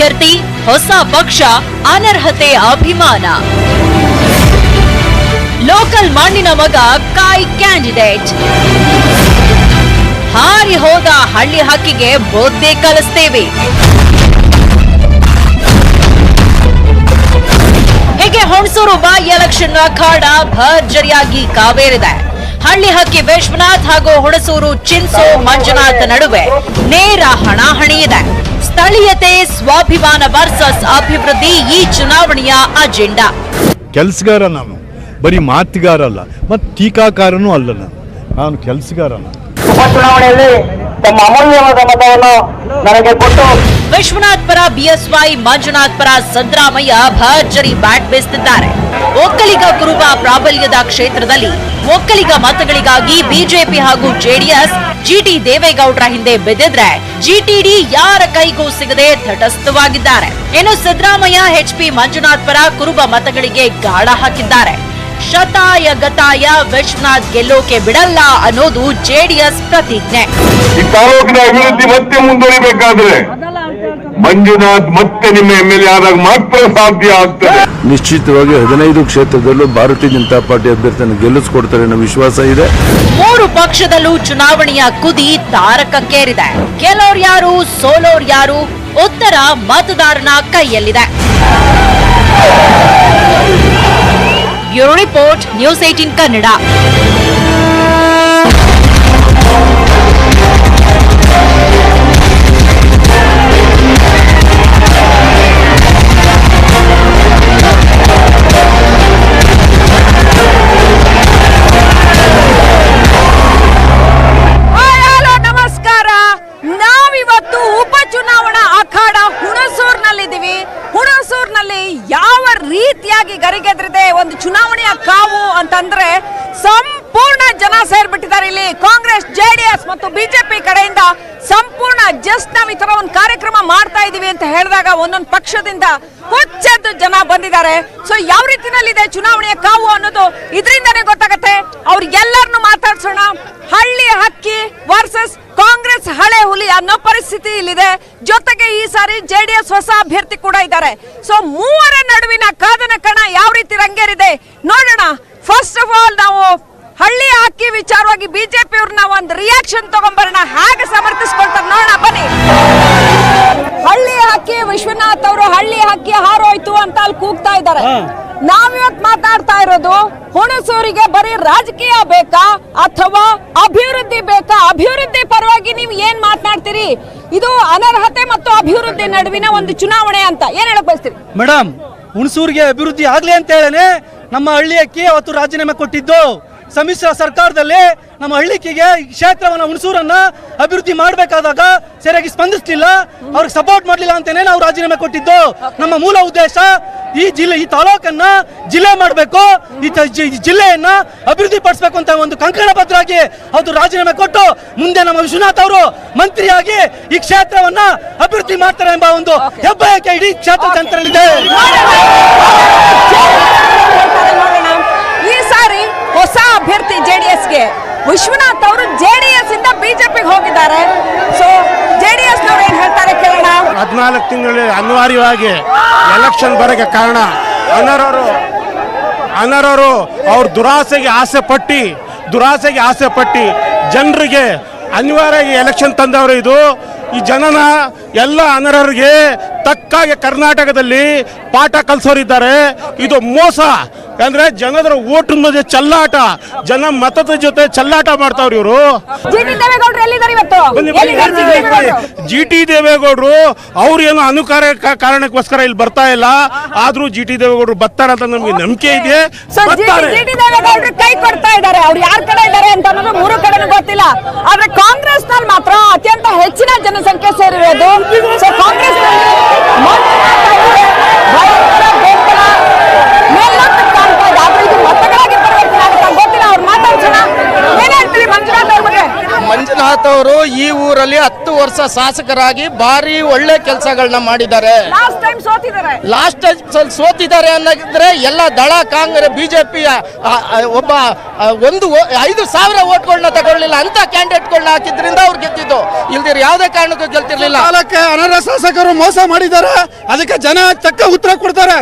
ಅಭ್ಯರ್ಥಿ, ಹೊಸ ಪಕ್ಷ, ಅನರ್ಹತೆ ಅಭಿಮಾನ. ಲೋಕಲ್ ಮಣ್ಣಿನ ಮಗ ಕಾಯ್ ಕ್ಯಾಂಡಿಡೇಟ್. ಹಾರಿ ಹೋದ ಹಳ್ಳಿ ಹಕ್ಕಿಗೆ ಬೊದ್ದೆ ಕಲಿಸ್ತೇವೆ. ಹೀಗೆ ಹುಣಸೂರು ಬಾಯಿ ಎಲೆಕ್ಷನ್ ಅಖಾಡ ಭರ್ಜರಿಯಾಗಿ ಕಾವೇರಿದೆ. ಹಳ್ಳಿ ಹಕ್ಕಿ ವಿಶ್ವನಾಥ್ ಹಾಗೂ ಹುಣಸೂರು ಚಿನ್ಸೋ ಮಂಜುನಾಥ್ ನಡುವೆ ನೇರ ಹಣಾಹಣಿ ಇದೆ ಸ್ಥಳೀಯತೆ ಸ್ವಾಭಿಮಾನ ವರ್ಸಸ್ ಅಭಿವೃದ್ಧಿ ಈ ಚುನಾವಣೆಯ ಅಜೆಂಡಾ ಕೆಲಸಗಾರ ನಾನು ಬರೀ ಮಾತುಗಾರ ಅಲ್ಲ ಮತ್ತು ಟೀಕಾಕಾರನೂ ಅಲ್ಲ ನಾನು. ನಾನು ಕೆಲಸಗಾರ ನಾನು ಉಪಚುನಾವಣೆಯಲ್ಲಿ ತಮ್ಮ ಅಮೂಲ್ಯವಾದ ಮತವನ್ನು ನನಗೆ ಕೊಟ್ಟು ವಿಶ್ವನಾಥ್ ಪರ ಬಿಎಸ್ವೈ ಮಂಜುನಾಥ್ ಪರ ಸಿದ್ದರಾಮಯ್ಯ ಭರ್ಜರಿ ಬ್ಯಾಟ್ ಬೀಸುತ್ತಿದ್ದಾರೆ ಒಕ್ಕಲಿಗ ಕುರುಬ ಪ್ರಾಬಲ್ಯದ ಕ್ಷೇತ್ರದಲ್ಲಿ ಒಕ್ಕಲಿಗ ಮತಗಳಿಗಾಗಿ ಬಿಜೆಪಿ ಹಾಗೂ ಜೆಡಿಎಸ್ ಜಿಟಿ ದೇವೇಗೌಡರ ಹಿಂದೆ ಬಿದ್ದಿದ್ರೆ ಜಿಟಿಡಿ ಯಾರ ಕೈಗೂ ಸಿಗದೆ ತಟಸ್ಥವಾಗಿದ್ದಾರೆ. ಇನ್ನು ಸಿದ್ದರಾಮಯ್ಯ ಎಚ್ಪಿ ಮಂಜುನಾಥ್ ಪರ ಕುರುಬ ಮತಗಳಿಗೆ ಗಾಳ ಹಾಕಿದ್ದಾರೆ. ಶತಾಯ ಗತಾಯ ವಿಶ್ವನಾಥ್ ಗೆಲ್ಲೋಕೆ ಬಿಡಲ್ಲ ಅನ್ನೋದು ಜೆಡಿಎಸ್ ಪ್ರತಿಜ್ಞೆ. ಈ ತಾಲೂಕಿನ ಅಭಿವೃದ್ಧಿ ಮತ್ತೆ ಮುಂದುವರಿಬೇಕಾದ್ರೆ ಮಂಜುನಾಥ್ ಮತ್ತೆ ನಿಮ್ಮ ಎಂ ಎಲ್ ಎ ಆದಾಗ ಮಾತ್ರ ಸಾಧ್ಯ ಆಗ್ತದೆ. ನಿಶ್ಚಿತವಾಗಿ ಹದಿನೈದು ಕ್ಷೇತ್ರದಲ್ಲೂ ಭಾರತೀಯ ಜನತಾ ಪಾರ್ಟಿ ಅಭ್ಯರ್ಥಿಯನ್ನು ಗೆಲ್ಲಿಸಿಕೊಡ್ತಾರೆ ಅನ್ನೋ ವಿಶ್ವಾಸ ಇದೆ. ಮೂರು ಪಕ್ಷದಲ್ಲೂ ಚುನಾವಣೆಯ ಕುದಿ ತಾರಕಕ್ಕೇರಿದೆ. ಗೆಲ್ಲೋರ್ ಯಾರು ಸೋಲೋರ್ ಯಾರು? ಉತ್ತರ ಮತದಾರನ ಕೈಯಲ್ಲಿದೆ. Bureau report news eighteen Kannada. ಕಡೆಯಿಂದ ಸಂಪೂರ್ಣ ಜಸ್ಟ್ ನಾವು ಈ ತರ ಒಂದು ಕಾರ್ಯಕ್ರಮ ಮಾಡ್ತಾ ಇದೀವಿ ಅಂತ ಹೇಳಿದಾಗ ಒಂದೊಂದು ಪಕ್ಷದಿಂದ ಹುಚ್ಚದ್ದು ಜನ ಬಂದಿದ್ದಾರೆ. ಸೊ ಯಾವ ರೀತಿನಲ್ಲಿದೆ ಚುನಾವಣೆಯ ಕಾವು ಅನ್ನೋದು ಇದರಿಂದನೇ ಗೊತ್ತಾಗತ್ತೆ. ಅವ್ರಿಗೆಲ್ಲರನ್ನು ಮಾತಾಡ್ಸೋಣ. ಹಳ್ಳಿ ಹಕ್ಕಿ ವರ್ಸಸ್ ಕಾಂಗ್ರೆಸ್ ಹಳೆ ಹುಲಿ ಅನ್ನೋ ಪರಿಸ್ಥಿತಿ ಇಲ್ಲಿದೆ. ಜೊತೆಗೆ ಈ ಸಾರಿ ಜೆಡಿಎಸ್ ಹೊಸ ಅಭ್ಯರ್ಥಿ ಕೂಡ ಇದ್ದಾರೆ. ಸೊ ಮೂವರ ನಡುವಿನ ಕಾದನ ಕಣ ಯಾವ ರೀತಿ ರಂಗೇರಿದೆ ನೋಡೋಣ. ಫಸ್ಟ್ ಆಫ್ ಆಲ್ ನಾವು ಹಳ್ಳಿ ಹಕ್ಕಿ ವಿಚಾರವಾಗಿ ಬಿಜೆಪಿ ಅವ್ರನ್ನ ಒಂದು ರಿಯಾಕ್ಷನ್ ತಗೊಂಡ್ಬರೋಣ ಹೇಗೆ ಸಮರ್ಥಿಸ್ಕೊಳ್ತಾರೆ ನೋಡೋಣ ಬನ್ನಿ. ಹಳ್ಳಿ ಹಕ್ಕಿ ವಿಶ್ವನಾಥ್ ಅವರು ಹಳ್ಳಿ ಹಕ್ಕಿ ಹಾರೋಯ್ತು ಅಂತ ಅಲ್ಲಿ ಕೂಗ್ತಾ ಇದ್ದಾರೆ. ನಾವಿವತ್ ಮಾತಾಡ್ತಾ ಇರೋದು ಹುಣಸೂರಿಗೆ ಬರೀ ರಾಜಕೀಯ ಬೇಕಾ ಅಥವಾ ಅಭಿವೃದ್ಧಿ ಬೇಕಾ? ಅಭಿವೃದ್ಧಿ ಪರವಾಗಿ ನೀವು ಏನ್ ಮಾತನಾಡ್ತೀರಿ? ಇದು ಅನರ್ಹತೆ ಮತ್ತು ಅಭಿವೃದ್ಧಿ ನಡುವಿನ ಒಂದು ಚುನಾವಣೆ ಅಂತ. ಏನ್ ಹೇಳಕ್ ಬಯಸ್ತೀರಿ? ಮೇಡಮ್ ಹುಣಸೂರಿಗೆ ಅಭಿವೃದ್ಧಿ ಆಗ್ಲಿ ಅಂತ ಹೇಳೇನೆ ನಮ್ಮ ಹಳ್ಳಿಯಕ್ಕೆ ಅವತ್ತು ರಾಜೀನಾಮೆ ಕೊಟ್ಟಿದ್ದು. ಸಮ್ಮಿಶ್ರ ಸರ್ಕಾರದಲ್ಲಿ ನಮ್ಮ ಹಳ್ಳಿಕಿಗೆ ಈ ಕ್ಷೇತ್ರವನ್ನ ಹುಣಸೂರನ್ನ ಅಭಿವೃದ್ಧಿ ಮಾಡಬೇಕಾದಾಗ ಸರಿಯಾಗಿ ಸ್ಪಂದಿಸ್ಲಿಲ್ಲ. ಅವ್ರಿಗೆ ಸಪೋರ್ಟ್ ಮಾಡಲಿಲ್ಲ ಅಂತಾನೆ ನಾವು ರಾಜೀನಾಮೆ ಕೊಟ್ಟಿದ್ದು. ನಮ್ಮ ಮೂಲ ಉದ್ದೇಶ ಈ ಜಿಲ್ಲೆ ಈ ತಾಲೂಕನ್ನ ಜಿಲ್ಲೆ ಮಾಡಬೇಕು. ಈ ಜಿಲ್ಲೆಯನ್ನ ಅಭಿವೃದ್ಧಿ ಪಡಿಸಬೇಕು ಅಂತ ಒಂದು ಕಂಕಣ ಭದ್ರಾಗಿ ಅದು ರಾಜೀನಾಮೆ ಕೊಟ್ಟು ಮುಂದೆ ನಮ್ಮ ವಿಶ್ವನಾಥ್ ಅವರು ಮಂತ್ರಿಯಾಗಿ ಈ ಕ್ಷೇತ್ರವನ್ನ ಅಭಿವೃದ್ಧಿ ಮಾಡ್ತಾರೆ ಎಂಬ ಒಂದು ಹೆಬ್ಬಯಕೆ ಇಡೀ ಕ್ಷೇತ್ರ ಸಾರಿ ಹೊಸ ಅಭ್ಯರ್ಥಿ ಜೆಡಿಎಸ್ಗೆ. ವಿಶ್ವನಾಥ್ ಅವರು ಜೆಡಿಎಸ್ ಇಂದ ಬಿಜೆಪಿಗೆ ಹೋಗಿದ್ದಾರೆ. ಸೊ ಜೆಡಿಎಸ್ ನವರು ಏನ್ ಹೇಳ್ತಾರೆ ಕೇಳೋಣ. ಹದಿನಾಲ್ಕು ತಿಂಗಳು ಅನಿವಾರ್ಯವಾಗಿ ಎಲೆಕ್ಷನ್ ಬರೋಕ್ಕೆ ಕಾರಣ ಅನರ್ಹರು ಅನರ್ಹರು ಅವ್ರ ದುರಾಸೆಗೆ ಆಸೆ ಪಟ್ಟಿ, ದುರಾಸೆಗೆ ಆಸೆ ಪಟ್ಟಿ ಜನರಿಗೆ ಅನಿವಾರ್ಯವಾಗಿ ಎಲೆಕ್ಷನ್ ತಂದವರು ಇದು. ಈ ಜನನ ಎಲ್ಲ ಅನರ್ಹರಿಗೆ ತಕ್ಕಾಗೆ ಕರ್ನಾಟಕದಲ್ಲಿ ಪಾಠ ಕಲಿಸೋರಿದ್ದಾರೆ. ಇದು ಮೋಸ. ಅಂದ್ರೆ ಜನರ ಓಟ್ ಮಧ್ಯೆ ಚಲ್ಲಾಟ. ಜನ ಮತದ ಜೊತೆ ಚಲ್ಲಾಟ ಮಾಡ್ತಾವ್ರಿ ಇವರು. ಜಿ ಟಿ ದೇವೇಗೌಡರು ಎಲ್ಲಿದ್ದಾರೆ ಇವತ್ತು? ಎಲ್ಲಿದ್ದಾರೆ ಜಿ ಟಿ ದೇವೇಗೌಡ್ರು? ಜಿ ಟಿ ದೇವೇಗೌಡರು ಅವ್ರು ಏನೋ ಅನುಕಾರ ಕಾರಣಕ್ಕೋಸ್ಕರ ಇಲ್ಲಿ ಬರ್ತಾ ಇಲ್ಲ. ಆದ್ರೂ ಜಿ ಟಿ ದೇವೇಗೌಡರು ಬರ್ತಾರೆ ಅಂತ ನಮ್ಗೆ ನಂಬಿಕೆ ಇದೆ. ಕೈ ಕೊಡ್ತಾ ಇದ್ದಾರೆ. ಅವ್ರು ಯಾರ ಕಡೆ ಇದ್ದಾರೆ ಅಂತ ಅನ್ನೋದು ಮೂರು ಕಡೆನೂ ಗೊತ್ತಿಲ್ಲ. ಆದ್ರೆ ಕಾಂಗ್ರೆಸ್ನಲ್ಲಿ ಮಾತ್ರ ಅತ್ಯಂತ ಹೆಚ್ಚಿನ ಜನಸಂಖ್ಯೆ ಸೇರಿರೋದು. ಕಾಂಗ್ರೆಸ್ ಮೇಲ್ನೋಟಕ್ಕೆ ಕಾಣ್ತಾ ಇದೆ ಆದ್ರೆ ಇದು ಮತಗಳಾಗಿ ಪರಿವರ್ತನೆ ಆಗುತ್ತೆ ಗೊತ್ತಿಲ್ಲ ಅವ್ರು ಮಾತಾಡ್ಸೋಣ ಏನ್ ಹೇಳ್ತೀರಿ ಮಂಜುನಾಥ್ ಅವ್ರ ಬಗ್ಗೆ ಮಂಜುನಾಥ್ ಅವರು ಈ ಊರಲ್ಲಿ ಹತ್ತು ವರ್ಷ ಶಾಸಕರಾಗಿ ಭಾರಿ ಒಳ್ಳೆ ಕೆಲಸಗಳನ್ನ ಮಾಡಿದ್ದಾರೆ. Last time ಸೋತಿದ್ದಾರೆ. ಅನ್ನೋದ್ರೆ ಎಲ್ಲ ದಳ ಕಾಂಗ್ರೆಸ್ ಬಿಜೆಪಿಯ ಒಬ್ಬ ಒಂದು ಐದು ಸಾವಿರ ಓಟ್ಗಳನ್ನ ತಗೊಳ್ಳಿಲ್ಲ ಅಂತ ಕ್ಯಾಂಡಿಡೇಟ್ಗಳನ್ನ ಹಾಕಿದ್ರಿಂದ ಅವ್ರು ಗೆದ್ದಿದ್ದು. ಇಲ್ದಿರ ಯಾವುದೇ ಕಾರಣಕ್ಕೂ ಗೆಲ್ತಿರ್ಲಿಲ್ಲ. ಕಾಲಕ್ಕೆ ಅನರ್ಹ ಶಾಸಕರು ಮೋಸ ಮಾಡಿದ್ದಾರೆ ಅದಕ್ಕೆ ಜನ ತಕ್ಕ ಉತ್ತರ ಕೊಡ್ತಾರೆ.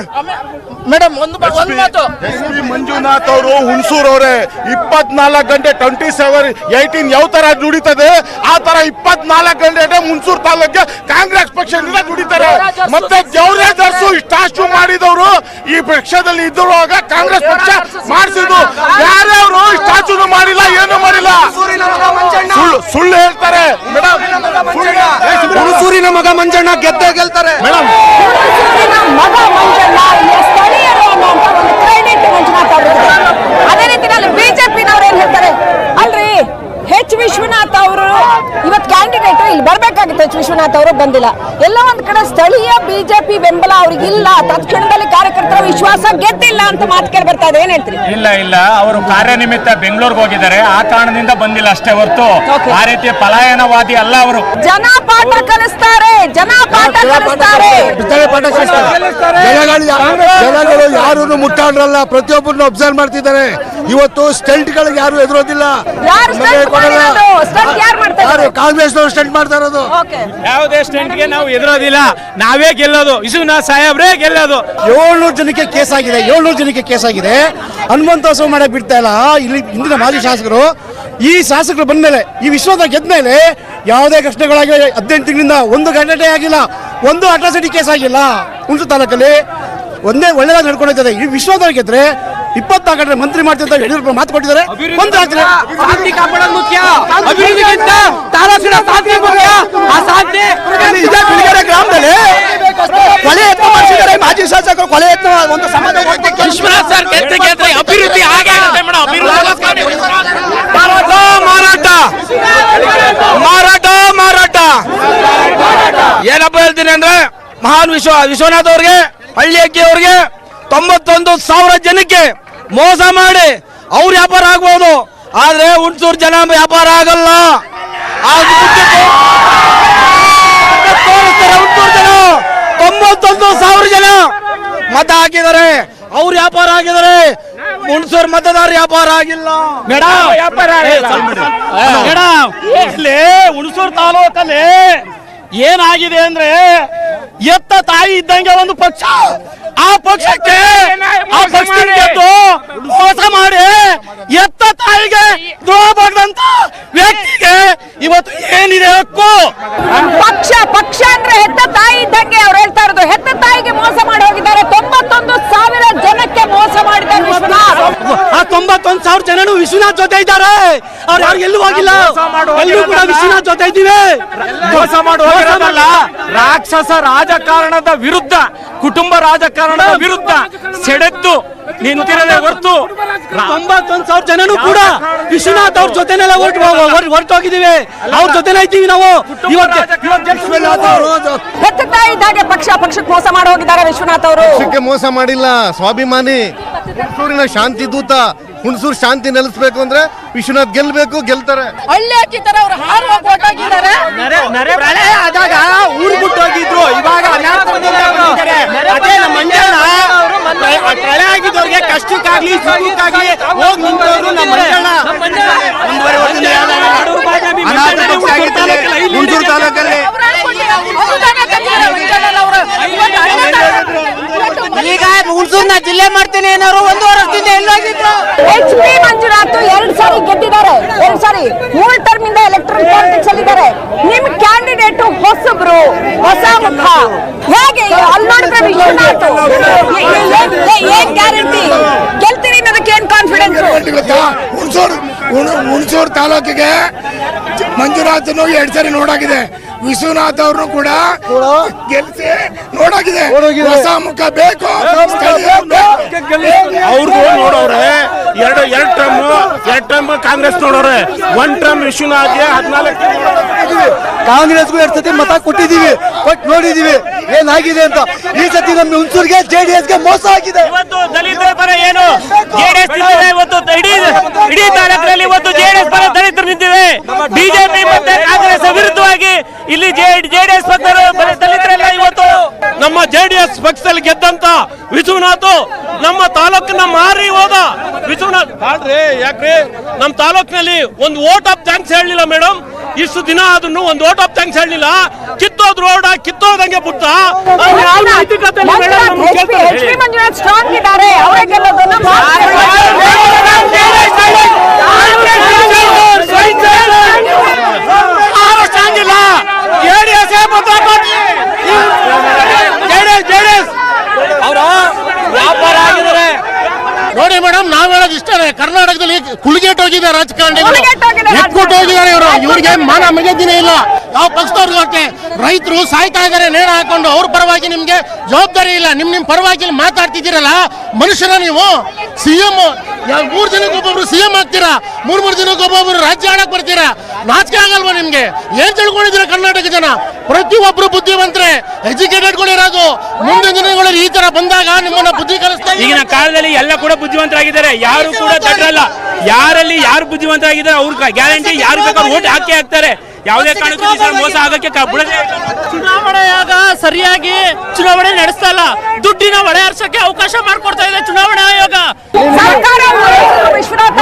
ಮೇಡಮ್ ಒಂದು ಒಂದು ಮಾತು. ಎಸ್ ಮಂಜುನಾಥ್ ಅವರು ಹುಣಸೂರ್ ಅವರೇ ಇಪ್ಪತ್ನಾಲ್ಕು ಗಂಟೆ ಟ್ವೆಂಟಿ ಸೆವೆನ್ ಏಯ್ಟೀನ್ ಯಾವ ತರ ದುಡಿತದೆ ಆ ತರ ಇಪ್ಪತ್ನಾಲ್ಕು ಗಂಟೆ ಹುಣಸೂರ್ ತಾಲೂಕಿಗೆ ಕಾಂಗ್ರೆಸ್ ಪಕ್ಷದಿಂದ ದುಡಿತಾರೆ. ಮತ್ತೆ ಜವರೇಜ್ ಅರಸು ಇಷ್ಟಾಷ್ಟು ಮಾಡಿದವರು ಈ ಪಕ್ಷದಲ್ಲಿ ಇದ್ದಾಗ ಕಾಂಗ್ರೆಸ್ ಪಕ್ಷ ಮಾಡಿಸಿದ್ರು ಯಾರೇ ಅವರು ಇಷ್ಟಾಷ್ಟು ಮಾಡಿಲ್ಲ ಏನು ಮಾಡಿಲ್ಲ. ಸುಳ್ಳು ಸುಳ್ಳು ಹೇಳ್ತಾರೆ. ಮೇಡಮ್ ಹುಣಸೂರಿನ ಮಗ ಮಂಜಣ್ಣ ಗೆದ್ದೆ ಗೆಲ್ತಾರೆ. ಮೇಡಮ್ ಹುಣಸೂರಿನ ಮಗ ಮಂಜಣ್ಣ ಇಲ್ಲಿಯ ಸ್ಥಳೀಯರು ಅನ್ನುವಂತ ಒಂದು ಕ್ರೆಡಿಟ್ ಮಂಜುನಾಥ್ ಅವರಿಗೆ ಅದೇ ರೀತಿಯಲ್ಲಿ ಬಿಜೆಪಿನವ್ರು ಏನ್ ಹೇಳ್ತಾರೆ ಅಲ್ರಿ ಎಚ್ ವಿಶ್ವನಾಥ್ ಅವರು ಇವತ್ತು ಕ್ಯಾಂಡಿಡೇಟ್ ಇಲ್ಲಿ ಬರ್ಬೇಕಾಗಿತ್ತು ಎಚ್ ವಿಶ್ವನಾಥ್ ಅವರು ಬಂದಿಲ್ಲ. ಎಲ್ಲ ಒಂದ್ ಕಡೆ ಸ್ಥಳೀಯ ಬಿಜೆಪಿ ಬೆಂಬಲ ಅವ್ರಿಗೆ ಇಲ್ಲ ತತ್ಕ್ಷಣದಲ್ಲಿ ಕಾರ್ಯಕರ್ತರ ವಿಶ್ವಾಸ ಗೆದ್ದಿಲ್ಲ ಅಂತ ಮಾತು ಕೇಳಿ ಬರ್ತಾ ಇದೆ. ಏನ್ ಹೇಳ್ತೀರಿ? ಇಲ್ಲ ಇಲ್ಲ. ಅವರು ಕಾರ್ಯನಿಮಿತ್ತ ಬೆಂಗಳೂರಿಗೆ ಹೋಗಿದ್ದಾರೆ. ಆ ಕಾರಣದಿಂದ ಬಂದಿಲ್ಲ ಅಷ್ಟೇ ಹೊರತು. ಆ ರೀತಿಯ ಪಲಾಯನವಾದಿ ಅಲ್ಲ ಅವರು. ಜನ ಪಾಠ ಕಲಿಸ್ತಾರೆ. ಜನ ಪಾಠ ಕಲಿಸ್ತಾರೆ. ಯಾರು ಮುಟ್ಟಾಡ್ರಲ್ಲ ಪ್ರತಿಯೊಬ್ಬರನ್ನು ಅಬ್ಸರ್ವ್ ಮಾಡ್ತಿದ್ದಾರೆ. ಇವತ್ತು ಸ್ಟೆಂಟ್ ಗಳಿಗೆ ಯಾರು ಎದುರೋದಿಲ್ಲ ಸ್ಟಂಟ್ ಸ್ಟಂಟ್ ಮಾಡ್ತಾ ಕಾಂಗ್ರೆಸ್ ಸ್ಟೆಂಟ್ ಮಾಡ್ತಾ ಇರೋದು? ಯಾವುದೇ ಯಾವುದೇ ಸ್ಟೆಂಟ್ಗೆ ನಾವು ಎದುರೋದಿಲ್ಲ ನಾವೇ ಗೆಲ್ಲೋದು. ವಿಶ್ವನಾಥ್ ಸಾಹೇಬ್ರೇ ಗೆಲ್ಲೋದು. ಏಳ್ನೂರು ಜನಕ್ಕೆ ಕೇಸ್ ಆಗಿದೆ ಏಳ್ನೂರು ಜನಕ್ಕೆ ಕೇಸ್ ಆಗಿದೆ. ಹನುಮಂತೋತ್ಸವ ಮಾಡಕ್ ಬಿಡ್ತಾ ಇಲ್ಲ. ಇಲ್ಲಿ ಹಿಂದಿನ ಮಾಜಿ ಶಾಸಕರು ಈ ಶಾಸಕರು ಬಂದ್ಮೇಲೆ ಈ ವಿಶ್ವದ ಗೆದ್ಮೇಲೆ ಯಾವುದೇ ಘಟನೆಗಳಾಗಿಲ್ಲ ಹದಿನೆಂಟು ತಿಂಗಳಿಂದ ಒಂದು ಘಟನೆ ಆಗಿಲ್ಲ. ಒಂದು ಅಟ್ರಾಸಿಟಿ ಕೇಸ್ ಆಗಿಲ್ಲ. ಹುಣಸೂರು ತಾಲೂಕಲ್ಲಿ ಒಂದೇ ಒಳ್ಳೆದಾಗಿ ನಡ್ಕೊಂಡಿದ್ದಾರೆ ಈ ವಿಶ್ವದ ಗೆದ್ರೆ ಇಪ್ಪತ್ನಾಲ್ಕು ಗಂಟೆ ಮಂತ್ರಿ ಮಾಡ್ತಿದ್ದ ಯಡಿಯೂರಪ್ಪ ಮಾತು ಕೊಟ್ಟಿದ್ದಾರೆ. ಒಂದು ಕಾಪಾಡೋದು ಮುಖ್ಯ. ಅಭಿವೃದ್ಧಿಗಿಂತ ಆ ಗ್ರಾಮದಲ್ಲಿ ಕೊಲೆ ಯತ್ನ ಮಾಡಿಸಿದ್ದಾರೆ ಮಾಜಿ ಶಾಸಕರು. ಕೊಲೆ ಯತ್ನ ಒಂದು ಸಮಾಜ ವಿಶ್ವನಾಥ್ ಸರ್ ಗೆದ್ರೆ ಅಭಿವೃದ್ಧಿ ಅಭಿವೃದ್ಧಿ ಮಾರಾಟ ಮಾರಾಟ. ಮಾರಾಟ ಮಾರಾಟ. ಏನಪ್ಪ ಹೇಳ್ತೀನಿ ಅಂದ್ರೆ ಮಹಾನ್ ವಿಶ್ವ ವಿಶ್ವನಾಥ್ ಅವ್ರಿಗೆ ಹಳ್ಳಿ ಅಕ್ಕಿ ಅವ್ರಿಗೆ ತೊಂಬತ್ತೊಂದು ಸಾವಿರ ಜನಕ್ಕೆ ಮೋಸ ಮಾಡಿ ಅವ್ರು ವ್ಯಾಪಾರ ಆಗ್ಬೋದು. ಆದ್ರೆ ಹುಣಸೂರು ಜನ ವ್ಯಾಪಾರ ಆಗಲ್ಲ. ಹುಣಸೂರು ಜನ. ತೊಂಬತ್ತೊಂದು ಸಾವಿರ ಜನ ಮತ ಹಾಕಿದ್ದಾರೆ. ಅವ್ರು ವ್ಯಾಪಾರ ಆಗಿದ್ದಾರೆ. ಹುಣಸೂರು ಮತದಾರ ವ್ಯಾಪಾರ ಆಗಿಲ್ಲ. ಮೇಡಮ್ ವ್ಯಾಪಾರ ಮೇಡಮ್ ಇಲ್ಲಿ ಹುಣಸೂರು ತಾಲೂಕಲ್ಲಿ ಏನಾಗಿದೆ ಅಂದ್ರೆ ಎತ್ತ ತಾಯಿ ಇದ್ದಂಗೆ ಒಂದು ಪಕ್ಷ. ಆ ಪಕ್ಷಕ್ಕೆ ಆ ಪಕ್ಷ ಮೋಸ ಮಾಡಿ ಎತ್ತ ತಾಯಿಗೆ ದ್ರೋಹ ಮಾಡಿದಂತ ವ್ಯಕ್ತಿಗೆ ಇವತ್ತು ಏನಿದೆ ಹಕ್ಕು? ಪಕ್ಷ ಪಕ್ಷ ಅಂದ್ರೆ ಹೆತ್ತ ತಾಯಿ ಇದ್ದಂಗೆ ಅವ್ರು ಹೇಳ್ತಾ ಇರೋದು. ಹೆತ್ತ ತಾಯಿಗೆ ಮೋಸ ಮಾಡಿ ಹೋಗಿದ್ದಾರೆ. ತೊಂಬತ್ತೊಂದು ಸಾವಿರ ಜನಕ್ಕೆ ಮೋಸ ಮಾಡಿದ್ದಾರೆ ವಿಶ್ವನಾಥ್ ಆ ತೊಂಬತ್ತೊಂದು ಸಾವಿರ ಜನನು ವಿಶ್ವನಾಥ್ ಜೊತೆ ಇದ್ದಾರೆ. ಅವ್ರು ಯಾರು ಎಲ್ಲೂ ಹೋಗಿಲ್ಲ. ಎಲ್ಲೂ ಕೂಡ ವಿಶ್ವನಾಥ್ ಜೊತೆ ಇದ್ದೀವಿ. ಮೋಸ ಮಾಡುವಲ್ಲ ರಾಕ್ಷಸ ರಾಜಕಾರಣದ ವಿರುದ್ಧ ಕುಟುಂಬ ರಾಜಕಾರಣದ ವಿರುದ್ಧ ಸೆಡೆದ್ದು ನಿಂತಿರದೆ ಹೊರತು ತೊಂಬತ್ತೊಂದು ಸಾವಿರ ಜನನು ಕೂಡ ವಿಶ್ವನಾಥ್ ಅವ್ರ ಜೊತೆನೆಲ್ಲ ಹೊರಟು ಹೊರಟೋಗಿದ್ದೀವಿ ಅವ್ರ ಜೊತೆನೇ ಇದ್ದೀವಿ ನಾವು. ಇವತ್ತು ಇವತ್ತು ಹೆತ್ತ ತಾಯಿ ಇದ್ದಾಗೆ ಪಕ್ಷ ಪಕ್ಷಕ್ಕೆ ಮೋಸ ಮಾಡಿ ಹೋಗಿದ್ದಾರೆ ವಿಶ್ವನಾಥ್ ಅವರು. ಮೋಸ ಮಾಡಿಲ್ಲ. ಸ್ವಾಭಿಮಾನಿ. ಶಾಂತಿ ದೂತ ಹುಣಸೂರು ಶಾಂತಿ ನೆಲೆಸ್ಬೇಕು ಅಂದ್ರೆ ವಿಶ್ವನಾಥ್ ಗೆಲ್ಬೇಕು ಗೆಲ್ತಾರೆ. ಹಳ್ಳಿ ಹಾಕಿದ್ದಾರೆ ಅವ್ರು ಹಾರು ಹೋಗಿ ಹೊರಟೋಗಿದ್ದಾರೆ ಪ್ರಳಯ ಆದಾಗ ಊರು ಬಿಟ್ಟು ಹೋಗಿದ್ರು. ಇವಾಗ ಅದೇ ನಮ್ಮ ಮಂಜಣ್ಣ ಪ್ರಳಯ ಆಗಿದ್ದವ್ರಿಗೆ ಕಷ್ಟಕ್ಕಾಗ್ಲಿ ಸುಖಕ್ಕಾಗ್ಲಿ ಹೋಗಿ ನಿಂತವ್ರು ನಮ್ಮ ಮಂಜಣ್ಣ ಒಂದೂವರೆ ವರ್ಷದಿಂದ ಅನಾಥ ತಾಲೂಕಲ್ಲಿ ಈಗ ಹುಣಸೂರ್ನ ಜಿಲ್ಲೆ ಮಾಡ್ತೀನಿ ಏನಾರು ಒಂದು ವರ್ಷದಿಂದ ಎಲ್ಲೋಗಿದ್ರು ಎಚ್ ಪಿ ಮಂಜುನಾಥ್ ಎರಡ್ ಸಾರಿ ಗೆದ್ದಿದ್ದಾರೆ. ಎರಡ್ ಸಾರಿ ಮೂರ್ ಟರ್ಮ್ ಇಂದ ಎಲೆಕ್ಟ್ರಲ್ ಪಾಲಿಟಿಕ್ಸ್ ಅಲ್ಲಿ ಇದ್ದಾರೆ. ನಿಮ್ ಕ್ಯಾಂಡಿಡೇಟ್ ಹೊಸಬ್ರು ಹೊಸ ಮುಖ. ಹೇಗೆ ಅಲ್ಲಿ ನೋಡಿದ್ರೆ ವಿಶ್ವನಾಥ್ ಏನ್ ಗ್ಯಾರಂಟಿ ಗೆಲ್ತೀರಿ ಅನ್ನೋದಕ್ಕೆ ಏನ್ ಕಾನ್ಫಿಡೆನ್ಸ್ ಹುಣಸೂರು ಹುಣಸೂರು ತಾಲೂಕಿಗೆ ಮಂಜುನಾಥನು ಎರಡ್ ಸಾರಿ ನೋಡಾಗಿದೆ. ವಿಶ್ವನಾಥ್ ಅವ್ರನ್ನು ಕೂಡ ಗೆಲ್ಸಿ ನೋಡಾಗಿದೆ. ಹೊಸ ಮುಖ ಬೇಕು. ಅವ್ರಿಗೂ ನೋಡೋರೆ ಎರಡು ಎರಡು ಟರ್ಮ್ ಎರಡು ಟರ್ಮ್ ಕಾಂಗ್ರೆಸ್ ನೋಡೋರೆ. ಒನ್ ಟರ್ಮ್ ಆಗಿ ಹದಿನಾಲ್ಕು ಕಾಂಗ್ರೆಸ್ಗೂ ಎರಡ್ ಸತಿ ಮತ ಕೊಟ್ಟಿದ್ದೀವಿ. ಕೊಟ್ಟು ನೋಡಿದೀವಿ ಏನಾಗಿದೆ ಅಂತ. ಈ ಸತಿ ನಮ್ಮ ಹುಣಸೂರಿಗೆ ಜೆ ಡಿ ಎಸ್ಗೆ ಮೋಸ ಆಗಿದೆ. ಇವತ್ತು ದಲಿತರ ಪರ ಏನು? ಜೆಡಿಎಸ್ ಇವತ್ತು. ಇಡೀ ಇಡೀ ತಾಲೂಕಿನಲ್ಲಿ ಇವತ್ತು ಜೆಡಿಎಸ್ ಪರ ದಲಿತರು ನಿಂತಿದೆ. ಬಿಜೆಪಿ ಮತ್ತೆ ಕಾಂಗ್ರೆಸ್ ವಿರುದ್ಧವಾಗಿ ಇಲ್ಲಿ ಜೆಡಿಎಸ್ ಪಕ್ಷರು ದಲಿತರೆಲ್ಲ ಇವತ್ತು ನಮ್ಮ ಜೆಡಿಎಸ್ ಪಕ್ಷದಲ್ಲಿ ಗೆದ್ದಂತ ವಿಶ್ವನಾಥ್ ನಮ್ಮ ತಾಲೂಕಿನ ಮಾರಿ ಹೋದ ವಿಶ್ವನಾಥ್ ತಾಳ್ರಿ ಯಾಕ್ರಿ ನಮ್ಮ ತಾಲೂಕಿನಲ್ಲಿ ಒಂದು ವೋಟ್ ಆಫ್ ಥ್ಯಾಂಕ್ಸ್ ಹೇಳಲಿಲ್ಲ ಮೇಡಮ್ ಇಷ್ಟು ದಿನ ಅದನ್ನು ಒಂದು ವೋಟ್ ಆಫ್ ಥ್ಯಾಂಕ್ಸ್ ಹೇಳಲಿಲ್ಲ ಕಿತ್ತೋದ್ ರೋಡ ಕಿತ್ತೋದಂಗೆ ಪುಟ್ಟ ಅವ್ರು ಯಾವ ನೈತಿಕತೆಯಲ್ಲಿ ಮೇಡಮ್ ನಮ್ಗೆ ಕೇಳ್ತಾರೆ ಎಚ್ ಹೇಳಿ? ಪಿ ಮಂಜುನಾಥ್ ಸ್ಟ್ರಾಂಗ್ ಇದ್ದಾರೆ ಅವರೇ ಗೆಲ್ಲೋದನ್ನ ಆಗಿಲ್ಲ ಜೆಡಿಎಸ್ ಜೆಡಿಎಸ್ ಅವರ ವ್ಯಾಪಾರ ಆಗಿದ್ದಾರೆ ನೋಡಿ ಮೇಡಮ್ ನಾವ್ ಹೇಳೋದು ಇಷ್ಟೇ ಕರ್ನಾಟಕದಲ್ಲಿ ಕುಳಿಗೇಟ್ ಹೋಗಿದೆ ರಾಜಕಾರಣಿಗಳು. ಹೋಗಿದ್ದಾರೆ ಇವರು. ಇವ್ರಿಗೆ ಮಾನ ಮರ್ಯಾದಿನೇ ಇಲ್ಲ. ಯಾವ ಪಕ್ಷದವ್ರಿಗೆ ಅಷ್ಟೇ ರೈತರು ಸಾಯ್ತಾ ಇದ್ದಾರೆ ನೇಣ ಹಾಕೊಂಡು ಅವ್ರ ಪರವಾಗಿ ನಿಮ್ಗೆ ಜವಾಬ್ದಾರಿ ಇಲ್ಲ. ನಿಮ್ ನಿಮ್ ಪರವಾಗಿ ಮಾತಾಡ್ತಿದ್ದೀರಲ್ಲ, ಮನುಷ್ಯರ ನೀವು. ಸಿ ಎಂ ಮೂರ್ ಜನಕ್ಕೊಬ್ಬೊಬ್ರು ಸಿ ಎಂ ಆಗ್ತೀರಾ? ಮೂರ್ ಮೂರ್ ಜನಕ್ಕೊಬ್ಬೊಬ್ರು ರಾಜ್ಯ ಆಡಕ್ ಬರ್ತೀರಾ? ನಾಚಿಕೆ ಆಗಲ್ವಾ ನಿಮ್ಗೆ? ಏನ್ ತಿಳ್ಕೊಂಡಿದ್ದೀರಾ ಕರ್ನಾಟಕ ಜನ? ಪ್ರತಿಯೊಬ್ರು ಬುದ್ಧಿವಂತರೆ ಎಜುಕೇಟೆಡ್ಗಳಿರೋದು ಮುಂದಿನ ದಿನಗಳಲ್ಲಿ ಈ ತರ ಬಂದಾಗ ನಿಮ್ಮನ್ನ ಬುದ್ಧಿ ಕಲಿಸ್ತಾ ಈಗಿನ ಕಾಲದಲ್ಲಿ ಎಲ್ಲ ಕೂಡ ಬುದ್ಧಿವಂತರಾಗಿದ್ದಾರೆ. ಯಾರು ಕೂಡ ದಡ್ರಲ್ಲ. ಯಾರಲ್ಲಿ ಯಾರು ಬುದ್ಧಿವಂತರಾಗಿದ್ದಾರೆ, ಅವ್ರ ಗ್ಯಾರಂಟಿ ಯಾರು ಬೇಕಾದ್ರೂ ಓಟ್ ಹಾಕಿ ಹಾಕ್ತಾರೆ. ಯಾವುದೇ ಕಾರಣಕ್ಕೂ ಈ ಸಲ ಮೋಸ ಆಗಕ್ಕೆ ಕ- ಬಿಡದೇ ಇಲ್ಲ. ಚುನಾವಣೆಯಾಗ ಸರಿಯಾಗಿ ಚುನಾವಣೆ ನಡೆಸ್ತಾ ಇಲ್ಲ. ದುಡ್ಡಿನ ಹೊಳೆ ಹರ್ಸಕ್ಕೆ ಅವಕಾಶ ಮಾಡಿಕೊಡ್ತಾ ಇದೆ ಚುನಾವಣಾ ಆಯೋಗ. ಸರ್ಕಾರ ವಿಶ್ವನಾಥ್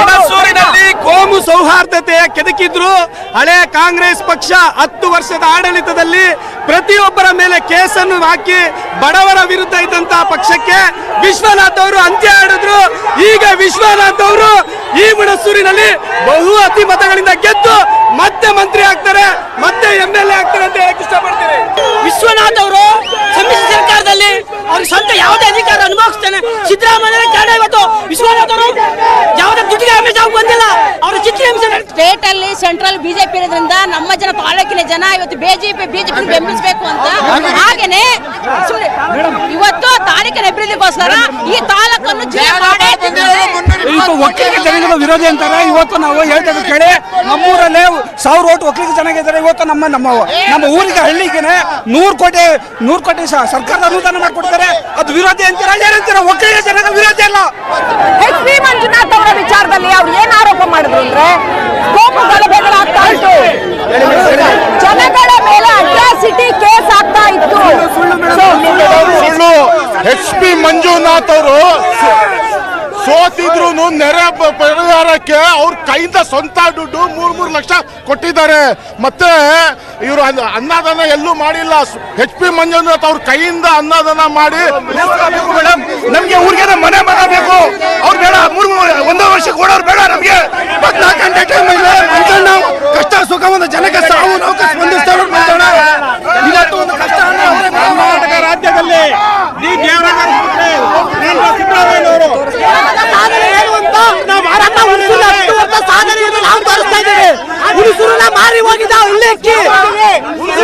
ಕೋಮು ಸೌಹಾರ್ದತೆ ಕೆದಕಿದ್ರು. ಹಳೆ ಕಾಂಗ್ರೆಸ್ ಪಕ್ಷ ಹತ್ತು ವರ್ಷದ ಆಡಳಿತದಲ್ಲಿ ಪ್ರತಿಯೊಬ್ಬರ ಮೇಲೆ ಕೇಸನ್ನು ಹಾಕಿ ಬಡವರ ವಿರುದ್ಧ ಇದ್ದಂತಹ ಪಕ್ಷಕ್ಕೆ ವಿಶ್ವನಾಥ್ ಅವರು ಅಂತ್ಯ ಆಡಿದ್ರು ಈಗ ವಿಶ್ವನಾಥ್ ಅವರು ಈ ಬಿಡಸೂರಿನಲ್ಲಿ ಬಹು ಅತಿ ಮತಗಳಿಂದ ಗೆದ್ದು ಮತ್ತೆ ಮಂತ್ರಿ ಆಗ್ತಾರೆ, ಮತ್ತೆ ಎಂ ಎಲ್ ಎ ಆಗ್ತಾರೆ ಅಂತ ಹೇಳಕ್ ಇಷ್ಟಪಡ್ತೀನಿ ವಿಶ್ವನಾಥ್ ಅವರು ಸಮ್ಮಿಶ್ರ ಸರ್ಕಾರದಲ್ಲಿ ಅವ್ರಿಗೆ ಸ್ವಂತ ಯಾವುದೇ ಅಧಿಕಾರ ಅನುಭವಿಸ್ತೇನೆ ಸಿದ್ದರಾಮಯ್ಯ ಕಾರಣ ಇವತ್ತು ವಿಶ್ವನಾಥ್ ಅವರು ಯಾವುದೇ ದುಡ್ಡಿಗೆ ಆಮಿಷ ಬಂದಿಲ್ಲ ಅವ್ರ ಚಿತ್ರಹಿಂಸೆ ಸ್ಟೇಟ್ ಅಲ್ಲಿ ಸೆಂಟ್ರಲ್ ಬಿಜೆಪಿ ಇರೋದ್ರಿಂದ ನಮ್ಮ ಜನ ತಾಲೂಕಿನ ಜನ ಇವತ್ತು ಬಿಜೆಪಿ ಬಿಜೆಪಿ ಬೆಂಬಲಿಸಬೇಕು ಅಂತ. ಹಾಗೇನೆ ಇವತ್ತು ತಾಲೂಕಿನ ಅಭಿವೃದ್ಧಿಗೋಸ್ಕರ ಈ ತಾಲೂಕನ್ನು ಒಕ್ಕಲಿಗ ಜನಗಳ ವಿರೋಧಿ ಅಂತಾರೆ. ಇವತ್ತು ನಾವು ಹೇಳ್ತೇವೆ ಕೇಳಿ ನಮ್ಮೂರಲ್ಲೇ ಸಾವಿರ ಓಟ್ ಒಕ್ಕಲಿಗ ಚೆನ್ನಾಗಿದ್ದಾರೆ ಇದ್ದಾರೆ. ಇವತ್ತು ನಮ್ಮ ನಮ್ಮ ನಮ್ಮ ಊರಿಗೆ ಹಳ್ಳಿಗೆ ನೂರು ಕೋಟಿ ನೂರು ಕೋಟಿ ಸ- ಸರ್ಕಾರದ ಅನುದಾನ ಮಾಡ್ಕೊಡ್ತಾರೆ. ಅದು ವಿರೋಧಿ ಅಂತೀರಾ ಏನಂತೀರಾ ಒಕ್ಕಲಿಗ ಜನಗಳ ವಿರೋಧಿ ಅಲ್ಲ. ಎಚ್ ಪಿ ಮಂಜುನಾಥ್ ಅವರ ವಿಚಾರದಲ್ಲಿ ಅವ್ರು ಏನ್ ಆರೋಪ ಮಾಡಿದ್ರು ಅಂದ್ರೆ? ಕೋಮು ಗಲಭೆಗಳಾಗ್ತಾ ಇತ್ತು. ಜನಗಳ ಮೇಲೆ ಅಟ್ರಾಸಿಟಿ ಕೇಸ್ ಆಗ್ತಾ ಇತ್ತು. ಸುಳ್ಳು. ಎಚ್ ಪಿ ಮಂಜುನಾಥ್ ಅವರು ಸೋತಿದ್ರು ನೆರೆ ಪರಿಹಾರಕ್ಕೆ ಅವ್ರ ಕೈಯಿಂದ ಸ್ವಂತ ದುಡ್ಡು ಮೂರ್ ಮೂರು ಲಕ್ಷ ಕೊಟ್ಟಿದ್ದಾರೆ. ಮತ್ತೆ ಇವರು ಅನ್ನದಾನ ಎಲ್ಲೂ ಮಾಡಿಲ್ಲ. ಎಚ್ ಪಿ ಮಂಜುನಾಥ್ ಅವ್ರ ಕೈಯಿಂದ ಅನ್ನದಾನ ಮಾಡಿ. ಮೇಡಮ್ ನಮ್ಗೆ ಊರಿಗೆ ಮನೆ ಮನೆ ಬೇಕು. ಅವ್ರು ಬೇಡ, ಮೂರು ಒಂದೇ ವರ್ಷ ಕೊಡೋರು ಬೇಡ ನಮ್ಗೆ. ಕಷ್ಟ ಸುಖ ಒಂದು ಜನಕ್ಕೆ ಸಾವು ನಾವು ಸ್ಪಂದಿಸ್ತಾರೆ ಮಂಜಣ್ಣ ಇವತ್ತು ಒಂದು ಕಷ್ಟ ಕರ್ನಾಟಕ ರಾಜ್ಯದಲ್ಲಿ. ಮಾರಿ ಹೋಗಿದ್ದ ಉಲ್ಲೇಖಿ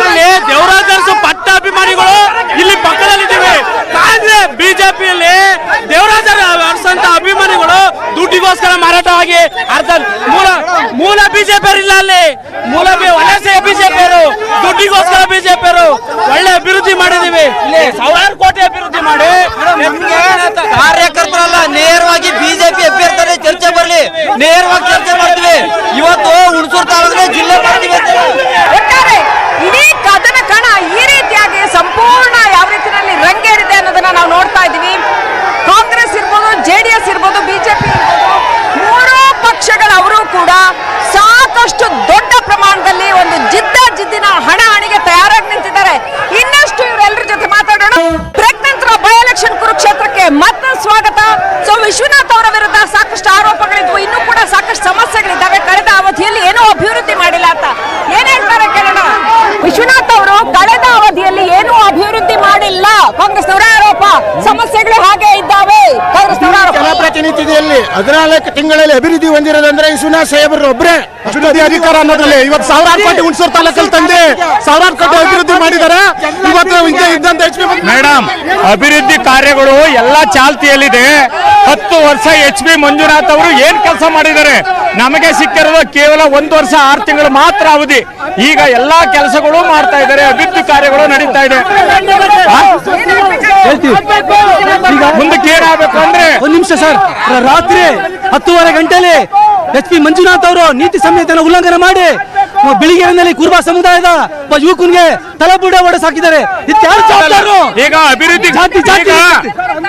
ಇಲ್ಲಿ ದೇವರಾಜ ಪಟ್ಟಾಭಿಮಾನಿಗಳು ಇಲ್ಲಿ ಪಕ್ಕದಲ್ಲಿದ್ದೀವಿ. ಕಾಂಗ್ರೆಸ್ ಬಿಜೆಪಿಯಲ್ಲಿ ದೇವರಾಜ ಅರ್ಸಂತ ಅಭಿಮಾನಿಗಳು ದುಡ್ಡಿಗೋಸ್ಕರ ಮಾರಾಟವಾಗಿ ಅರ್ಧ ಮೂಲ ಮೂಲ ಬಿಜೆಪಿ ಇಲ್ಲ ಅಲ್ಲಿ. ಮೂಲ ವಲಸೆ ಬಿಜೆಪಿಯರು, ದುಡ್ಡಿಗೋಸ್ಕರ ಬಿಜೆಪಿಯರು ಒಳ್ಳೆ ಅಭಿವೃದ್ಧಿ ಮಾಡಿದೀವಿ ಇಲ್ಲಿ ಸಾವಿರಾರು ಕೋಟಿ ಅಭಿವೃದ್ಧಿ ಮಾಡಿ ಕಾರ್ಯಕರ್ತರಲ್ಲ ನೇರವಾಗಿ ಬಿಜೆಪಿ ಅಭ್ಯರ್ಥಿ ಚರ್ಚೆ ಬರಲಿ ನೇರವಾಗಿ ಚರ್ಚೆ ಮಾಡ್ತೀವಿ ಇವತ್ತು ಹುಣಸೂರು ತಾಲೂಕಿನ ಜಿಲ್ಲಾ ಒಟ್ಟಾರೆ ಇಡೀ ಕದನ ಕಣ ಈ ರೀತಿಯಾಗಿ ಸಂಪೂರ್ಣ ಯಾವ ರೀತಿಯಲ್ಲಿ ರಂಗೇರಿದೆ ಅನ್ನೋದನ್ನ ನಾವು ನೋಡ್ತಾ ಇದ್ದೀವಿ. ಕಾಂಗ್ರೆಸ್ ಇರ್ಬೋದು ಜೆಡಿಎಸ್ ಇರ್ಬೋದು ಬಿಜೆಪಿ ಇರ್ಬೋದು, ಮೂರೂ ಪಕ್ಷಗಳವರು ಕೂಡ ಸಾಕಷ್ಟು ದೊಡ್ಡ ಪ್ರಮಾಣದಲ್ಲಿ ಒಂದು ಜಿದ್ದ ಜಿದ್ದಿನ ಹಣ ಹಣಿಗೆ ತಯಾರಾಗಿ ನಿಂತಿದ್ದಾರೆ. ಇನ್ನಷ್ಟು ಇವರೆಲ್ಲರ ಜೊತೆ ಮಾತಾಡೋಣ. ಪ್ರಜ್ಞಂತರ ಬೈ ಎಲೆಕ್ಷನ್ ಕುರುಕ್ಷೇತ್ರಕ್ಕೆ ಮತ್ತೆ ಸ್ವಾಗತ. ಸೊ ವಿಶ್ವನಾಥ್ ಅವರ ವಿರುದ್ಧ ಸಾಕಷ್ಟು ಆರೋಪಗಳಿದ್ವು. ಇನ್ನೂ ಕೂಡ ಸಾಕಷ್ಟು ಸಮಸ್ಯೆಗಳಿದ್ದಾವೆ. ಅವಧಿಯಲ್ಲಿ ಏನೂ ಅಭಿವೃದ್ಧಿ ಮಾಡಿಲ್ಲ ಅಂತ. ಏನ್ ಹೇಳ್ತಾರೆ ಕೇಳೋಣ? ವಿಶ್ವನಾಥ್ ಅವರು ಕಳೆದ ಅವಧಿಯಲ್ಲಿ ಏನೂ ಅಭಿವೃದ್ಧಿ ಮಾಡಿಲ್ಲ. ಕಾಂಗ್ರೆಸ್ನವರ ಆರೋಪ ಸಮಸ್ಯೆಗಳು ಹಾಗೆ ಇದ್ದಾವೆ. ಕಾಂಗ್ರೆಸ್ನವರ ಜನಪ್ರತಿನಿಧಿಯಲ್ಲಿ ಹದಿನಾಲ್ಕು ತಿಂಗಳಲ್ಲಿ ಅಭಿವೃದ್ಧಿ ಹೊಂದಿರೋದಂದ್ರೆ ವಿಶ್ವನಾಥ್ ಸಾಹೇಬರು ಒಬ್ಬರೇ ಅಭಿವೃದ್ಧಿ ಅಧಿಕಾರ ಅನ್ನೋದ್ರಲ್ಲಿ ಇವತ್ತು ಸಾವಿರಾರು ಕೋಟಿ ಹುಣಸೂರು ತಾಲೂಕಲ್ಲಿ ತಂದೆ. ಸಾವಿರಾರು ಕೋಟಿ ಅಭಿವೃದ್ಧಿ ಮಾಡಿದ್ದಾರೆ. ಇವತ್ತು ಇದ್ದ- ಇದ್ದಂತ ಮೇಡಮ್ ಅಭಿವೃದ್ಧಿ ಕಾರ್ಯಗಳು ಎಲ್ಲಾ ಚಾಲ್ತಿಯಲ್ಲಿದೆ. ಹತ್ತು ವರ್ಷ ಎಚ್ ಬಿ ಮಂಜುನಾಥ್ ಅವರು ಏನ್ ಕೆಲಸ ಮಾಡಿದ್ದಾರೆ? ನಮಗೆ ಸಿಕ್ಕಿರೋದು ಕೇವಲ ಒಂದು ವರ್ಷ ಆರು ತಿಂಗಳು ಮಾತ್ರ ಅವಧಿ. ಈಗ ಎಲ್ಲಾ ಕೆಲಸಗಳು ಮಾಡ್ತಾ ಇದ್ದಾರೆ ಅಭಿವೃದ್ಧಿ ಕಾರ್ಯಗಳು ನಡೀತಾ ಇದೆ? ಮುಂದಕ್ಕೆ ಏನಾಗಬೇಕು ಅಂದ್ರೆ ಒಂದ್ ನಿಮಿಷ ಸರ್. ರಾತ್ರಿ ಹತ್ತೂವರೆ ಗಂಟೆಲಿ ಎಚ್ ಪಿ ಮಂಜುನಾಥ್ ಅವರು ನೀತಿ ಸಂಹಿತೆಯನ್ನು ಉಲ್ಲಂಘನೆ ಮಾಡಿ ಬಿಳಿಗಿರಿನಲ್ಲಿ ಕುರುಬ ಸಮುದಾಯದ ಯುವಕನಿಗೆ ತಲೆಬುಡ ಜವಾಬ್ದಾರರು ಈಗ ಅಭಿವೃದ್ಧಿ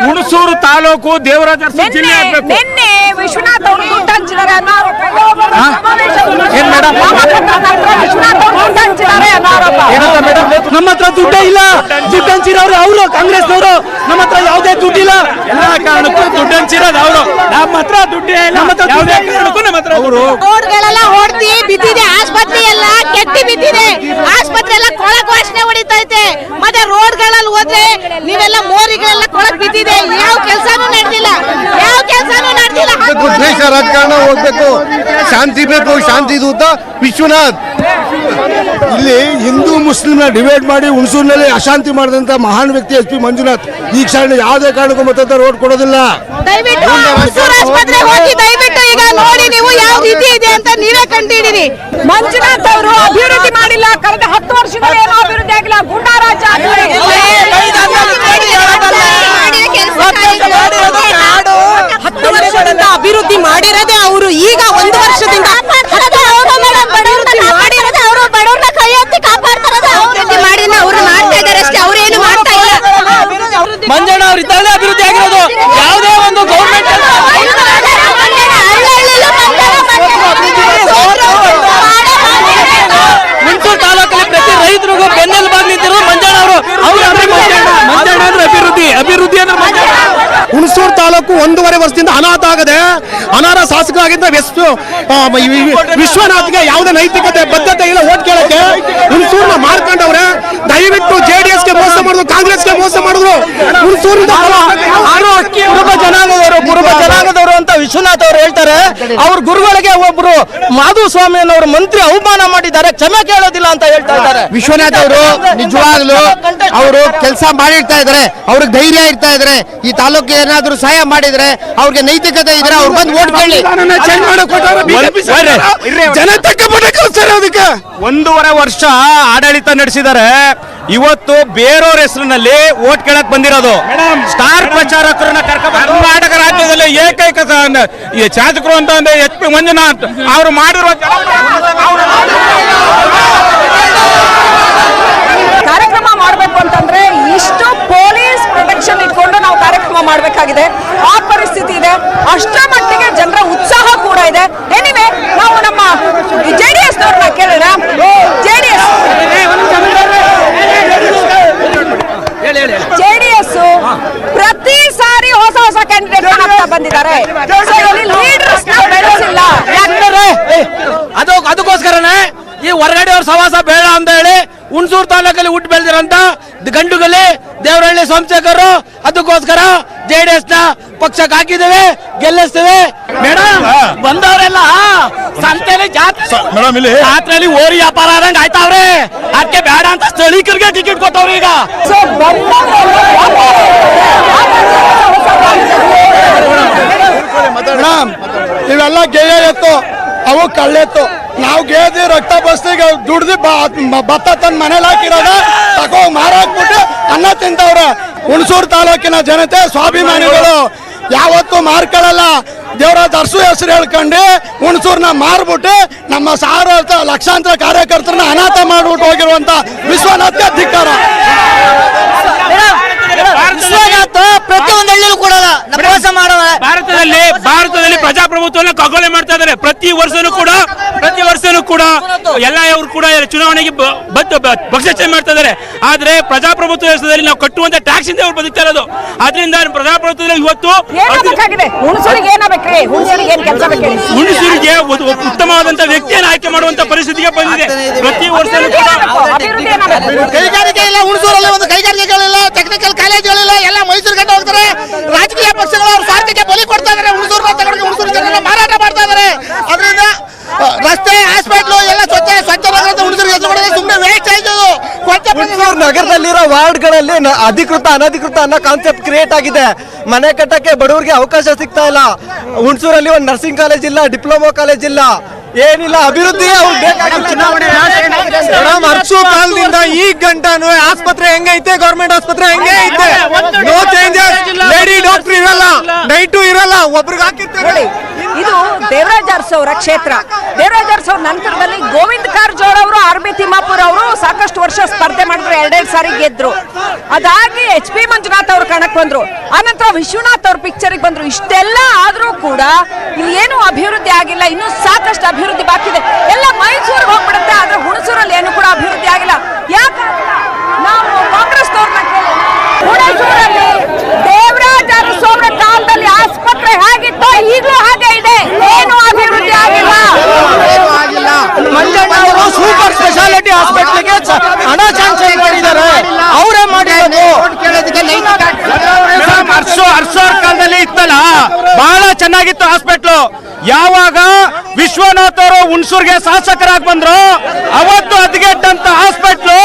ಹುಣಸೂರು ತಾಲೂಕು ದೇವರಾಜ ಜಿಲ್ಲೆ ನಿನ್ನೆ ವಿಶ್ವನಾಥ್ ಅವರು ನಮ್ಮ ಹತ್ರ ದುಡ್ಡೇ ಇಲ್ಲ. ದುಡ್ಡು ಹಂಚಿರೋರು ಅವರು ಕಾಂಗ್ರೆಸ್ನವರು. ನಮ್ಮ ಹತ್ರ ಯಾವುದೇ ದುಡ್ಡಿಲ್ಲ. ಎಲ್ಲ ಕಾರಣಕ್ಕೂ ದುಡ್ಡು ಹಂಚಿರೋದು ಅವರು. ನಮ್ಮ ಹತ್ರ ದುಡ್ಡೇ ಇಲ್ಲ. ನಮ್ಮ ಹತ್ರ ಯಾವುದೇ ಕಾರಣಕ್ಕೂ ನಮ್ಮ ಹತ್ರ ಅವರು ರೋಡ್ಗಳೆಲ್ಲ ಹೊಡ್ತಿ ಬಿದ್ದಿದೆ ಆಸ್ಪತ್ರೆ ಎಲ್ಲ ಕೆಟ್ಟಿ ಬಿದ್ದಿದೆ. ಆಸ್ಪತ್ರೆ ಎಲ್ಲ ಕೊಳಕ್ ವಾಸನೆ ಹೊಡಿತೈತೆ. ಮತ್ತೆ ರೋಡ್ಗಳಲ್ಲಿ ಹೋದ್ರೆ ನೀವೆಲ್ಲ ಮೋರಿಗಳೆಲ್ಲ ಕೊಳಕ್ ಬಿದ್ದಿದೆ. ಯಾವ ಕೆಲಸನೂ ನಡೆದಿಲ್ಲ. ಯಾವ ಕೆಲಸನೂ ನಡೆದಿಲ್ಲ. ದೇಶ ರಾಜಕಾರಣ ಹೋಗ್ಬೇಕು ಶಾಂತಿ ಬೇಕು ಶಾಂತಿ ದೂತ ವಿಶ್ವನಾಥ್. ಇಲ್ಲಿ ಹಿಂದೂ ಮುಸ್ಲಿಂ ಡಿವೈಡ್ ಮಾಡಿ ಹುಣಸೂರಿನಲ್ಲಿ ಅಶಾಂತಿ ಮಾಡಿದಂತ ಮಹಾನ್ ವ್ಯಕ್ತಿ ಎಸ್ ಪಿ ಮಂಜುನಾಥ್. ಈ ಕ್ಷಣ ಯಾವುದೇ ಕಾರಣಕ್ಕೂ ಮತ್ತೆ ರೋಡ್ ಕೊಡೋದಿಲ್ಲ. ದಯವಿಟ್ಟು ಹುಣಸೂರು ಆಸ್ಪತ್ರೆ ಹೋಗಿ ದಯವಿಟ್ಟು ಈಗ ನೋಡಿ ನೀವು ಯಾವ ರೀತಿ ಇದೆ ಅಂತ ನೀವೇ ಕಂಡಿದ್ದೀರಿ ಮಂಜುನಾಥ್ ಅವರು ಅಭಿವೃದ್ಧಿ ಮಾಡಿಲ್ಲ ಕಳೆದ ಹತ್ತು ವರ್ಷದಲ್ಲಿ ಏನೋ ಅಭಿವೃದ್ಧಿ ಆಗಿಲ್ಲ. ಗುಂಡಾರಾಜ ಹತ್ತು ವರ್ಷದಿಂದ ಅಭಿವೃದ್ಧಿ ಮಾಡಿರೋದೇ ಅವರು. ಈಗ ಒಂದು ವರ್ಷದಿಂದ ಮಂಜಣ್ಣ ಅವ್ರಿದ್ದಾರೆ ಅವರು ಬಡವ್ರನ್ನ ಕೈ ಎತ್ತಿ ಕಾಪಾಡ್ತಾರದು ಅಭಿವೃದ್ಧಿ ಮಾಡಿನ ಅವರು ಮಾಡ್ತಾ ಇದ್ದಾರೆ ಅಷ್ಟೇ ಅವ್ರೇನು ಮಾಡ್ತಾ ಇಲ್ಲ ಮಂಜಣ್ಣ ಅವ್ರು ಇದ್ದಾಗಲೇ ಅಭಿವೃದ್ಧಿ ಆಗಿರೋದು ಯಾವುದೇ ಒಂದು ಗೌರ್ಮೆಂಟ್ ಹುಣಸೂರು ತಾಲೂಕಲ್ಲಿ ಪ್ರತಿ ರೈತರಿಗೂ ಬೆನ್ನೆಲುಬಾಗಿ ನಿಂತಿರೋದು ಮಂಜಣ್ಣ ಅವರು ಅವ್ರು ಅಂದ್ರೆ ಮಂಜಣ್ಣ ಮಂಜಣ್ಣ ಅಂದ್ರೆ ಅಭಿವೃದ್ಧಿ ಅಭಿವೃದ್ಧಿ ಅಂದ್ರೆ ಮಂಜಣ್ಣ ಹುಣಸೂರು ತಾಲೂಕು ಒಂದೂವರೆ ವರ್ಷದಿಂದ ಅನಾಥ ಆಗದೆ ಅನಾರ ಶಾಸಕರಾಗಿದ್ದ ವಿ- ವಿಶ್ವನಾಥ್ಗೆ ಯಾವುದೇ ನೈತಿಕತೆ ಬದ್ಧತೆ ಇಲ್ಲ ಓಟ್ ಕೇಳಕ್ಕೆ. ಹುಣಸೂರ್ನ ಮಾಡ್ಕೊಂಡವ್ರೆ ದಯವಿಟ್ಟು ಜೆಡಿಎಸ್ಗೆ ಮೋಸ ಮಾಡಿದ್ರು ಕಾಂಗ್ರೆಸ್ಗೆ ಮೋಸ ಮಾಡಿದ್ರು ಹುಣಸೂರಿನ ಜನಾಂಗದವರು ಕುರುಬ ಜನಾಂಗದವರು ಅಂತ ವಿಶ್ವನಾಥ್ ಅವರು ಹೇಳ್ತಾರೆ ಅವ್ರ ಗುರುಗಳಿಗೆ ಒಬ್ರು ಮಾಧುಸ್ವಾಮಿ ಅನ್ನೋರು ಮಂತ್ರಿ ಅವಮಾನ ಮಾಡಿದ್ದಾರೆ ಕ್ಷಮೆ ಕೇಳೋದಿಲ್ಲ ಅಂತ ಹೇಳ್ತಾ ಇದ್ದಾರೆ ವಿಶ್ವನಾಥ್ ಅವರು ನಿಜವಾಗ್ಲು ಅವರು ಕೆಲಸ ಮಾಡಿರ್ತಾ ಇದ್ದಾರೆ ಅವ್ರಿಗೆ ಧೈರ್ಯ ಇರ್ತಾ ಇದ್ದಾರೆ ಈ ತಾಲೂಕಿಗೆ ಏನಾದ್ರು ಸಹಾಯ ಮಾಡಿದ್ರೆ ಅವ್ರಿಗೆ ನೈತಿಕತೆ ಇದ್ರೆ ಅವ್ರು ಬಂದು ಓಟ್ ಕೇಳಿ ಚೇಂಜ್ ಒಂದೂವರೆ ವರ್ಷ ಆಡಳಿತ ನಡೆಸಿದ್ದಾರೆ ಇವತ್ತು ಬೇರೆಯವ್ರ ಹೆಸರಿನಲ್ಲಿ ಓಟ್ ಕೇಳಕ್ ಬಂದಿರೋದು. ಸ್ಟಾರ್ ಪ್ರಚಾರಕರನ್ನ ಕರ್ಕೊಂಡು ಕರ್ನಾಟಕ ರಾಜ್ಯದಲ್ಲಿ ಏಕೈಕ ಶಾಸಕರು ಅಂತ ಅಂದ್ರೆ ಎಚ್ ಪಿ ಮಂಜುನಾಥ್. ಅವರು ಮಾಡಿರುವ ಕಾರ್ಯಕ್ರಮ ಮಾಡಬೇಕು ಅಂತಂದ್ರೆ ಇಷ್ಟು ಪೊಲೀಸ್ ಪ್ರೊಟೆಕ್ಷನ್ ಇಟ್ಕೊಂಡು ನಾವು ಕಾರ್ಯಕ್ರಮ ಮಾಡಬೇಕಾಗಿದೆ. ಆ ಪರಿಸ್ಥಿತಿ ಇದೆ. ಅಷ್ಟರ ಮಟ್ಟಿಗೆ ಜನರ ಉತ್ಸಾಹ ಕೂಡ ಇದೆ. ಎನಿವೆ ನಾವು ನಮ್ಮ ಜೆಡಿಎಸ್ ಪ್ರತಿ ಸಾರಿ ಹೊಸ ಹೊಸ ಕ್ಯಾಂಡಿಡೇಟ್ ಬಂದಿದ್ದಾರೆ. ಲೀಡರ್ಸ್ ಅದಕ್ಕೋಸ್ಕರನೇ ಈ ಹೊರಗಡೆ ಅವ್ರ ಸವಾಸ ಬೇಡ ಅಂತ ಹೇಳಿ ಹುಣಸೂರು ತಾಲೂಕಲ್ಲಿ ಹುಟ್ಟು ಬೆಳೆದಿರಂತ ಗಂಡುಗಲಿ ದೇವರಹಳ್ಳಿ ಸೋಮಶೇಖರ್ ಅದಕ್ಕೋಸ್ಕರ ಜೆಡಿಎಸ್ನ ಪಕ್ಷಕ್ಕೆ ಹಾಕಿದ್ದೇವೆ ಗೆಲ್ಲಿಸ್ತೇವೆ. ಮೇಡಮ್ ಬಂದವರೆಲ್ಲ ಸಂತೆಲಿ ಜಾತ್ರೆ ಮೇಡಮ್ ಇಲ್ಲಿ ಜಾತ್ರೆಯಲ್ಲಿ ಓರಿ ವ್ಯಾಪಾರ ಆದಂಗ ಆಯ್ತಾವ್ರೆ. ಅದಕ್ಕೆ ಬೇಡ ಅಂತ ಸ್ಥಳೀಕರಿಗೆ ಟಿಕೆಟ್ ಕೊಟ್ಟವ್ರಿ ಈಗ. ಮೇಡಮ್ ಇವೆಲ್ಲ ಗೆಳೆಯ ಎತ್ತು ಅವು ಕಳ್ಳೆತ್ತು. ನಾವು ಗೇದಿ ರಕ್ತ ಬಸ್ತಿಗೆ ದುಡ್ದು ಭತ್ತ ತನ್ನ ಮನೇಲಿ ಹಾಕಿರೋದ. ತಗೋ ಮಾರಾಕ್ಬಿಟ್ಟು ಅನ್ನ ತಿಂತವ್ರ ಹುಣಸೂರು ತಾಲೂಕಿನ ಜನತೆ, ಸ್ವಾಭಿಮಾನಿಗಳು. ಯಾವತ್ತೂ ಮಾರ್ಕೊಳ್ಳಲ್ಲ. ದೇವರ ದರ್ಶು ಹೆಸರು ಹೇಳ್ಕೊಂಡು ಹುಣಸೂರ್ನ ಮಾರ್ಬಿಟ್ಟು ನಮ್ಮ ಸಾವಿರ ಲಕ್ಷಾಂತರ ಕಾರ್ಯಕರ್ತರನ್ನ ಅನಾಥ ಮಾಡ್ಬಿಟ್ಟು ಹೋಗಿರುವಂತ ವಿಶ್ವನಾಥ್ಗೆ ಧಿಕ್ಕಾರ ಭಾರತದಲ್ಲಿ ಪ್ರಜಾಪ್ರಭುತ್ವವನ್ನು ಕಗ್ಗೊಲೆ ಮಾಡ್ತಾ ಇದ್ದಾರೆ. ಪ್ರತಿ ವರ್ಷನೂ ಕೂಡ ಪ್ರತಿ ವರ್ಷನೂ ಕೂಡ ಎಲ್ಲ ಅವರು ಕೂಡ ಚುನಾವಣೆಗೆ ಬಂದು ಪಕ್ಷ ಚೇಂಜ್ ಮಾಡ್ತಾ ಇದ್ದಾರೆ. ಆದ್ರೆ ಪ್ರಜಾಪ್ರಭುತ್ವ ದೇಶದಲ್ಲಿ ನಾವು ಕಟ್ಟುವಂತ ಟ್ಯಾಕ್ಸ್ ಇಂದ ಅವ್ರು ಬದುಕ್ತಾ ಇರೋದು. ಅದರಿಂದ ಪ್ರಜಾಪ್ರಭುತ್ವದಲ್ಲಿ ಇವತ್ತು ಹುಣಸೂರಿಗೆ ಏನಾಗಬೇಕ್ರಿ ಹುಣಸೂರಿಗೆ ಏನ್ ಕೆಲಸ ಬೇಕು ಹೇಳಿ ಹುಣಸೂರಿಗೆ ಒಂದು ಉತ್ತಮವಾದಂತ ವ್ಯಕ್ತಿಯನ್ನು ಆಯ್ಕೆ ಮಾಡುವಂತ ಪರಿಸ್ಥಿತಿಗೆ ಬಂದಿದೆ. ಪ್ರತಿ ವರ್ಷ ಕೈಗಾರಿಕೆ ಇಲ್ಲ ಹುಣಸೂರಲ್ಲಿ ಒಂದು ಕೈಗಾರಿಕೆಗಳಿಲ್ಲ ಟೆಕ್ನಿಕಲ್ ಕಾಲೇಜುಗಳಿಲ್ಲ ಎಲ್ಲ ಮೈಸೂರು ಗಂಟೆ ಹೋಗ್ತಾರೆ. ರಾಜಕೀಯ ಪಕ್ಷಗಳು ಅವ್ರ ಸ್ವಾರ್ಥಕ್ಕೆ ಬಲಿ ಕೊಡ್ತಾ ಇದಾರೆ ಹುಣಸೂರು ತಗೊಂಡು ಮಾರಾಟ ಮಾಡ್ತಾ ಇದಾರೆ ಅದರಿಂದ ರಸ್ತೆ ಹಾಸ್ಪಿಟ್ಲು ಎಲ್ಲ ಸ್ವಚ್ಛ ಸ್ವಚ್ಛ ಮಾಡಿದ್ರೆ ಸುಮ್ಮನೆ ವೇಸ್ಟ್ ಹುಣಸೂರು ನಗರದಲ್ಲಿರೋ ವಾರ್ಡ್ಗಳಲ್ಲಿ ಅಧಿಕೃತ ಅನಧಿಕೃತ ಅನ್ನೋ ಕಾನ್ಸೆಪ್ಟ್ ಕ್ರಿಯೇಟ್ ಆಗಿದೆ. ಮನೆ ಕಟ್ಟಕ್ಕೆ ಬಡವರಿಗೆ ಅವಕಾಶ ಸಿಗ್ತಾ ಇಲ್ಲ. ಹುಣಸೂರಲ್ಲಿ ಒಂದು ನರ್ಸಿಂಗ್ ಕಾಲೇಜ್ ಇಲ್ಲ ಡಿಪ್ಲೊಮಾ ಕಾಲೇಜ್ ಇಲ್ಲ. ಏನಿಲ್ಲ ಅಭಿವೃದ್ಧಿ ಅರ್ಸು ಕಾಲದಿಂದ ಈ ಗಂಟನು ಆಸ್ಪತ್ರೆ ಹೆಂಗೈತೆ? ಗೌರ್ಮೆಂಟ್ ಆಸ್ಪತ್ರೆ ಹೆಂಗೆ ಐತೆ ನೋ ಚೇಂಜಸ್ ಲೇಡಿ ಡಾಕ್ಟರ್ ಇರಲ್ಲ ನೈಟು ಇರಲ್ಲ ಒಬ್ರಿಗೆ ಹಾಕಿರ್ತಾರೆ. ಇದು ದೇವರಾಜ ಅರಸು ಅವರ ಕ್ಷೇತ್ರ. ದೇವರಾಜ ಅರಸು ನಂತರದಲ್ಲಿ ಗೋವಿಂದ ಕಾರಜೋಳ ಅವರು, ಆರ್ ಬಿ ತಿಮ್ಮಾಪುರ ಅವರು ಸಾಕಷ್ಟು ವರ್ಷ ಸ್ಪರ್ಧೆ ಮಾಡಿದ್ರು, ಎರಡೆರಡು ಸಾರಿ ಗೆದ್ರು. ಅದಾಗಿ ಎಚ್ ಪಿ ಮಂಜುನಾಥ್ ಅವರು ಕಣಕ್ ಬಂದ್ರು. ಆನಂತರ ವಿಶ್ವನಾಥ್ ಅವ್ರ ಪಿಕ್ಚರ್ಗೆ ಬಂದ್ರು. ಇಷ್ಟೆಲ್ಲ ಆದ್ರೂ ಕೂಡ ಇಲ್ಲಿ ಏನು ಅಭಿವೃದ್ಧಿ ಆಗಿಲ್ಲ. ಇನ್ನೂ ಸಾಕಷ್ಟು ಅಭಿವೃದ್ಧಿ ಬಾಕಿ ಇದೆ. ಎಲ್ಲ ಮೈಸೂರಿಗೆ ಹೋಗ್ಬಿಡುತ್ತೆ, ಆದ್ರೆ ಹುಣಸೂರಲ್ಲಿ ಏನು ಕೂಡ ಅಭಿವೃದ್ಧಿ ಆಗಿಲ್ಲ. ಯಾಕೆ ನಾವು ಕಾಂಗ್ರೆಸ್ನವ್ರನ್ನ ಕೇಳಿ ಹುಣಸೂರಲ್ಲಿ ದೇವರಾಜ ಅರಸು ಅವರ ಕಾಲದಲ್ಲಿ ಆಸ್ಪತ್ರೆ ಹೇಗಿತ್ತೋ ಈಗಲೂ ಹಾಗೆ ಇದೆ ಏನು ಅಭಿವೃದ್ಧಿ ಆಗಿಲ್ಲ ಮಂಜಣ್ಣ ಅವರು ಸೂಪರ್ ಸ್ಪೆಷಾಲಿಟಿ ಹಾಸ್ಪಿಟ್ಲಿಗೆ ಹಣ ಸ್ಯಾಂಕ್ಷನ್ ಮಾಡಿದ್ದಾರೆ. ಅವರೇ ಮಾಡಿರೋದು. ಹರ್ಷೋ ಹರ್ಷೋರ್ ಕಾಲದಲ್ಲಿ ಇತ್ತಲ್ಲ? ಬಹಳ ಚೆನ್ನಾಗಿತ್ತು ಹಾಸ್ಪಿಟ್ಲು. ಯಾವಾಗ ವಿಶ್ವನಾಥ್ ಅವರು ಹುಣಸೂರ್ಗೆ ಶಾಸಕರಾಗಿ ಬಂದ್ರು ಅವತ್ತು ಹದಗೆಟ್ಟಂತ ಹಾಸ್ಪಿಟ್ಲು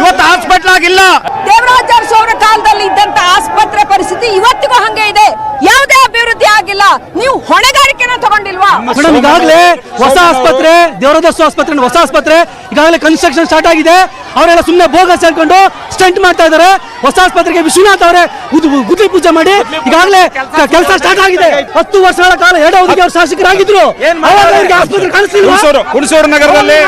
ಇವತ್ತು ಹಾಸ್ಪಿಟ್ಲ್ ಆಗಿಲ್ಲ. ದೇವರಾಜ ಅವರ ಕಾಲದಲ್ಲಿ ಇದ್ದಂತ ಆಸ್ಪತ್ರೆ ಪರಿಸ್ಥಿತಿ ಇವತ್ತಿಗೂ ಹಂಗೆ ಇದೆ. ಯಾವುದೇ ಅಭಿವೃದ್ಧಿ ಆಗಿಲ್ಲ. ನೀವು ಹೊಣೆಗಾರಿಕೆನ ತಗೊಂಡಿಲ್ವಾ? ಮೇಡಮ್ ಈಗಾಗಲೇ ಹೊಸ ಆಸ್ಪತ್ರೆ ದೇವರದಸ್ಸು ಆಸ್ಪತ್ರೆ ಹೊಸ ಆಸ್ಪತ್ರೆ ಈಗಾಗಲೇ ಕನ್ಸ್ಟ್ರಕ್ಷನ್ ಸ್ಟಾರ್ಟ್ ಆಗಿದೆ. ಅವರೆಲ್ಲ ಸುಮ್ಮನೆ ಭೋಗ ಸೇರ್ಕೊಂಡು ಸ್ಟಂಟ್ ಮಾಡ್ತಾ ಇದ್ದಾರೆ. ಹೊಸ ಆಸ್ಪತ್ರೆಗೆ ವಿಶ್ವನಾಥ್ ಅವರೇ ಗುದ್- ಗುದ್ಲಿ ಪೂಜೆ ಮಾಡಿ. ಈಗಾಗಲೇ ಕೆಲಸ ಸ್ಟಾರ್ಟ್ ಆಗಿದೆ. ಹತ್ತು ವರ್ಷಗಳ ಕಾಲ ಎರಡು ಅವಧಿಗೆ ಅವರು ಶಾಸಕರಾಗಿದ್ರು? ಹುಣಸೂರು ನಗರದಲ್ಲಿ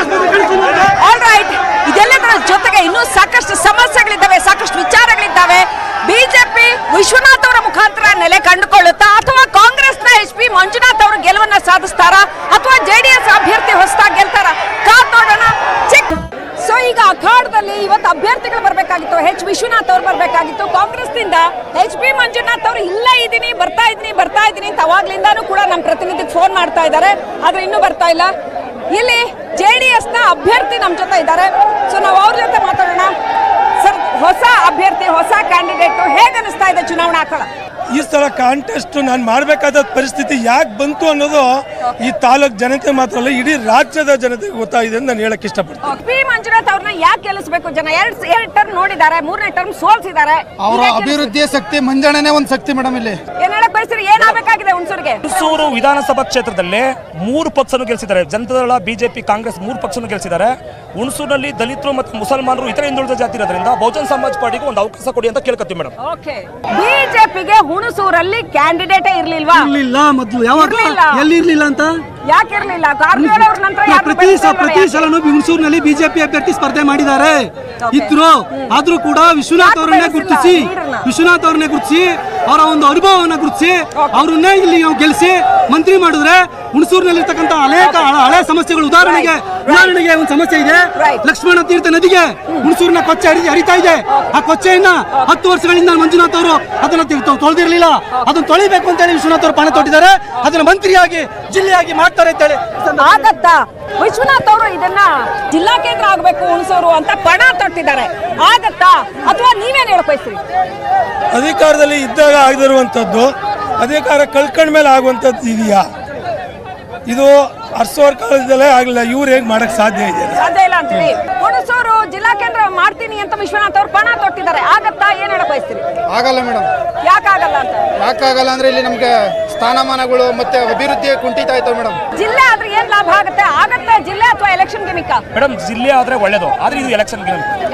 ಆಲ್ ರೈಟ್ ಇದೆಲ್ಲದರ ಜೊತೆಗೆ ಇನ್ನೂ ಸಾಕಷ್ಟು ಸಮಸ್ಯೆಗಳಿದ್ದಾವೆ ಸಾಕಷ್ಟು ವಿಚಾರಗಳಿದ್ದಾವೆ. ಬಿಜೆಪಿ ವಿಶ್ವನಾಥ್ ಅವರ ಮುಖಾಂತರ ನೆಲೆ ಕಂಡುಕೊಳ್ಳುತ್ತಾ ಅಥವಾ ಕಾಂಗ್ರೆಸ್ನ ಎಚ್ ಪಿ ಮಂಜುನಾಥ್ ಅವರು ಗೆಲುವನ್ನ ಸಾಧಿಸ್ತಾರಾ ಅಥವಾ ಜೆಡಿಎಸ್ ಅಭ್ಯರ್ಥಿ ಹೊಸದಾಗಿ ಗೆಲ್ತಾರ? ಕಾದ್ ನೋಡೋಣ ಚಿಕ್ ಸೊ ಈಗ ಅಖಾಡದಲ್ಲಿ ಇವತ್ತು ಅಭ್ಯರ್ಥಿಗಳು ಬರಬೇಕಾಗಿತ್ತು. ಎಚ್ ವಿಶ್ವನಾಥ್ ಅವ್ರು ಬರಬೇಕಾಗಿತ್ತು. ಕಾಂಗ್ರೆಸ್ನಿಂದ ಎಚ್ ಪಿ ಮಂಜುನಾಥ್ ಅವರು ಇಲ್ಲ ಇದ್ದೀನಿ ಬರ್ತಾ ಇದ್ದೀನಿ ಬರ್ತಾ ಇದ್ದೀನಿ ಅಂತ ಕೂಡ ನಮ್ಮ ಪ್ರತಿನಿಧಿಗೆ ಫೋನ್ ಮಾಡ್ತಾ ಇದ್ದಾರೆ. ಆದ್ರೆ ಇನ್ನೂ ಬರ್ತಾ ಇಲ್ಲ. ಇಲ್ಲಿ ಜೆ ಡಿ ಎಸ್ನ ಅಭ್ಯರ್ಥಿ ನಮ್ಮ ಜೊತೆ ಇದ್ದಾರೆ. ಸೊ ನಾವು ಅವ್ರ ಜೊತೆ ಮಾತಾಡೋಣ. ಸರ್ ಹೊಸ ಅಭ್ಯರ್ಥಿ ಹೊಸ ಕ್ಯಾಂಡಿಡೇಟ್ ಹೇಗೆ ಅನಿಸ್ತಾ ಇದೆ ಚುನಾವಣಾ ಕಳ ಈ ಸ್ಥಳ ಕಾಂಟೆಸ್ಟ್ ನಾನು ಮಾಡಬೇಕಾದ ಪರಿಸ್ಥಿತಿ ಯಾಕೆ ಬಂತು ಅನ್ನೋದು ಈ ತಾಲೂಕ್ ಜನತೆ ಮಾತ್ರ ಅಲ್ಲ ಇಡೀ ರಾಜ್ಯದ ಜನತೆಗೆ ಗೊತ್ತಾಗಿದೆ ಅಂತ ನಾನು ಹೇಳಕ್ ಇಷ್ಟಪಡ್ತೀನಿ. ಪಿ. ಮಂಜುನಾಥ್ ಅವ್ರನ್ನ ಯಾಕೆ ಗೆಲ್ಲಿಸಬೇಕು ಜನ? ಎರಡ್ ಎರಡ್ ಟರ್ಮ್ ನೋಡಿದ್ದಾರೆ ಮೂರನೇ ಟರ್ಮ್ ಸೋಲ್ಸಿದ್ದಾರೆ. ಅವರ ಅಭಿವೃದ್ಧಿಯ ಶಕ್ತಿ ಮಂಜಣ್ಣನೇ ಒಂದು ಶಕ್ತಿ ಮೇಡಮ್ ಇಲ್ಲಿ. ಏನ್ ಹೇಳಕ್ ಬಯಸ್ತೀರಿ? ಏನಾಗಬೇಕಾಗಿದೆ ಹುಣಸೂರಿಗೆ? ಹುಣಸೂರು ವಿಧಾನಸಭಾ ಕ್ಷೇತ್ರದಲ್ಲಿ ಮೂರು ಪಕ್ಷನು ಗೆಲ್ಲಿಸಿದ್ದಾರೆ ಜನತಾದಳ ಬಿಜೆಪಿ ಕಾಂಗ್ರೆಸ್ ಮೂರು ಪಕ್ಷನು ಗೆಲ್ಲಿಸಿದ್ದಾರೆ ಹುಣಸೂರಿನಲ್ಲಿ ದಲಿತರು ಮತ್ತು ಮುಸಲ್ಮಾನರು ಇತರ ಹಿಂದುಳಿದ ಜಾತಿ ಇರೋದ್ರಿಂದ ಬಹುಜನ್ ಸಮಾಜ್ ಪಾರ್ಟಿಗೆ ಒಂದು ಅವಕಾಶ ಕೊಡಿ ಅಂತ ಕೇಳ್ಕೊತೀವಿ ಮೇಡಮ್ ಓಕೆ ಬಿಜೆಪಿಗೆ ಹುಣಸೂರಲ್ಲಿ ಕ್ಯಾಂಡಿಡೇಟೇ ಇರ್ಲಿಲ್ವಾ? ಇರ್ಲಿಲ್ಲ ಮೊದಲು ಯಾವಾಗ. ಎಲ್ಲಿ ಇರ್ಲಿಲ್ಲ ಅಂತ? ಅವ್ರ ನಂತರ ಯಾರು ಪ್ರತಿ ಸ- ಪ್ರತಿ ಸಲನು ಹುಣಸೂರಿನಲ್ಲಿ ಬಿಜೆಪಿ ಅಭ್ಯರ್ಥಿ ಸ್ಪರ್ಧೆ ಮಾಡಿದ್ದಾರೆ. ಇದ್ರು. ಆದ್ರೂ ಕೂಡ ವಿಶ್ವನಾಥ್ ಅವರನ್ನೇ ಗುರುತಿಸಿ ವಿಶ್ವನಾಥ್ ಅವರನ್ನೇ ಗುರುತಿಸಿ ಅವರ ಒಂದು ಅನುಭವವನ್ನ ಗುರುತಿಸಿ ಅವರನ್ನೇ ಇಲ್ಲಿ ನಾವು ಗೆಲ್ಲಿಸಿ ಮಂತ್ರಿ ಮಾಡಿದ್ರೆ ಹುಣಸೂರಿನಲ್ಲಿರ್ತಕ್ಕಂಥ ಅನೇಕ ಹಳ- ಹಳೆ ಸಮಸ್ಯೆಗಳು. ಉದಾಹರಣೆಗೆ ಉದಾಹರಣೆಗೆ ಒಂದು ಸಮಸ್ಯೆ ಇದೆ. ಲಕ್ಷ್ಮಣ ತೀರ್ಥ ನದಿಗೆ ಹುಣಸೂರಿನ ಕೊಚ್ಚೆ ಹರಿ- ಹರಿತಾ ಇದೆ. ಆ ಕೊಚ್ಚೆಯನ್ನ ಹತ್ತು ವರ್ಷಗಳಿಂದ ಮಂಜುನಾಥ್ ಅವರು ಅದನ್ನ ತಿ- ತೊ- ತೊಳೆದಿರ್ಲಿಲ್ಲ ಅದನ್ನ ತೊಳಿಬೇಕು ಅಂತ ಹೇಳಿ ವಿಶ್ವನಾಥ್ ಅವರು ಪಣ ತೊಟ್ಟಿದ್ದಾರೆ. ಅದನ್ನ ಮಂತ್ರಿಯಾಗಿ ಜಿಲ್ಲೆಯಾಗಿ ಮಾಡ್ತಾರೆ ಅಂತ ಹೇಳಿ. ಆಗತ್ತಾ ವಿಶ್ವನಾಥ್ ಅವರು ಇದನ್ನ ಜಿಲ್ಲಾ ಕೇಂದ್ರ ಆಗಬೇಕು ಹುಣಸೂರು ಅಂತ ಪಣ ತೊಟ್ಟಿದ್ದಾರೆ. ಆಗತ್ತಾ ಅಥವಾ ನೀವೇನು ಹೇಳ್ಕೊಯ್ತೀರಿ ಅಧಿಕಾರದಲ್ಲಿ ಇದ್ದಾಗ ಆಗದಿರುವಂಥದ್ದು ಅಧಿಕಾರ ಕಳ್ಕೊಂಡ ಮೇಲೆ ಆಗುವಂಥದ್ದು ಇದೆಯಾ? ಇದು ಹರ್ಷೋರ್ ಕಾಲದಲ್ಲೇ ಆಗಲಿಲ್ಲ. ಇವ್ರು ಹೇಗೆ ಮಾಡಕ್ ಸಾಧ್ಯ ಇದೆ? ಸಾಧ್ಯ ಇಲ್ಲ ಅಂತೀವಿ ಹುಣಸೂರು ಜಿಲ್ಲಾ ಕೇಂದ್ರ ಮಾಡ್ತೀನಿ ಅಂತ ವಿಶ್ವನಾಥ್ ಅವ್ರು ಪಣ ತೊಟ್ಟಿದ್ದಾರೆ. ಆಗತ್ತಾ ಏನ್ ಹೇಳಕ್ ಬಯಸ್ತೀರಿ? ಆಗಲ್ಲ ಮೇಡಮ್. ಯಾಕಾಗಲ್ಲ ಅಂತ? ಯಾಕಾಗಲ್ಲ ಅಂದ್ರೆ ಇಲ್ಲಿ ನಮ್ಗೆ ಸ್ಥಾನಮಾನಗಳು ಮತ್ತೆ ಅಭಿವೃದ್ಧಿ ಕುಂಠಿತ ಆಯ್ತವೆ ಮೇಡಮ್. ಜಿಲ್ಲೆ ಆದ್ರೆ ಏನ್ ಲಾಭ ಆಗುತ್ತೆ? ಆಗತ್ತಾ ಜಿಲ್ಲೆ ಅಥವಾ ಎಲೆಕ್ಷನ್ ಗಿಮಿಕ್ಕ ಮೇಡಮ್ ಜಿಲ್ಲೆ ಆದ್ರೆ ಒಳ್ಳೇದು. ಆದ್ರೆ ಇದು ಎಲೆಕ್ಷನ್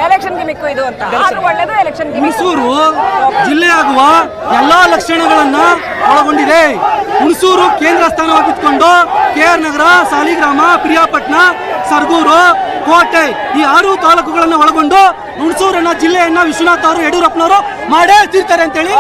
ಎಲೆಕ್ಷನ್ ಗಿಮಿಕ್ಕು ಇದು ಅಂತ. ಆದ್ರೂ ಒಳ್ಳೇದು ಎಲೆಕ್ಷನ್ ಹುಣಸೂರು ಜಿಲ್ಲೆಯಾಗುವ ಎಲ್ಲಾ ಲಕ್ಷಣಗಳನ್ನ ಒಳಗೊಂಡಿದೆ. ಹುಣಸೂರು ಕೇಂದ್ರ ಸ್ಥಾನವಾಗಿತ್ಕೊಂಡು ಕೆ ಆರ್ ನಗರ ಸಾಲಿಗ್ರಾಮ ಪ್ರಿಯಾಪಟ್ಟಣ ಸರ್ಗೂರು ಕೋಟೆ ಈ ಆರು ತಾಲೂಕುಗಳನ್ನು ಒಳಗೊಂಡು ಹುಣಸೂರನ್ನ ಜಿಲ್ಲೆಯನ್ನ ವಿಶ್ವನಾಥ್ ಅವರು ಯಡಿಯೂರಪ್ಪನವರು ಮಾಡೇ ತೀರ್ತಾರೆ ಅಂತ ಹೇಳಿ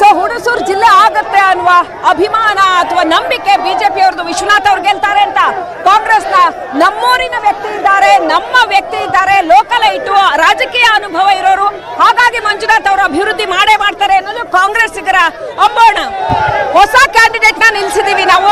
ಸೊ ಹುಣಸೂರು ಜಿಲ್ಲೆ ಆಗತ್ತೆ ಅನ್ನುವ ಅಭಿಮಾನ ಅಥವಾ ನಂಬಿಕೆ ಬಿಜೆಪಿ ಅವ್ರದ್ದು ವಿಶ್ವನಾಥ್ ಅವ್ರು ಗೆಲ್ತಾರೆ ಅಂತ ಕಾಂಗ್ರೆಸ್ನ ನಮ್ಮೂರಿನ ವ್ಯಕ್ತಿ ಇದ್ದಾರೆ ನಮ್ಮ ವ್ಯಕ್ತಿ ಇದ್ದಾರೆ ಲೋಕಲ್ ಐಟು ರಾಜಕೀಯ ಅನುಭವ ಇರೋರು. ಹಾಗಾಗಿ ಮಂಜುನಾಥ್ ಅವರು ಅಭಿವೃದ್ಧಿ ಮಾಡೇ ಮಾಡ್ತಾರೆ ಅನ್ನೋದು ಕಾಂಗ್ರೆಸ್ಸಿಗರ ಅಂಬೋಣ. ಹೊಸ ಕ್ಯಾಂಡಿಡೇಟ್ನ ನಿಲ್ಸಿದೀವಿ ನಾವು.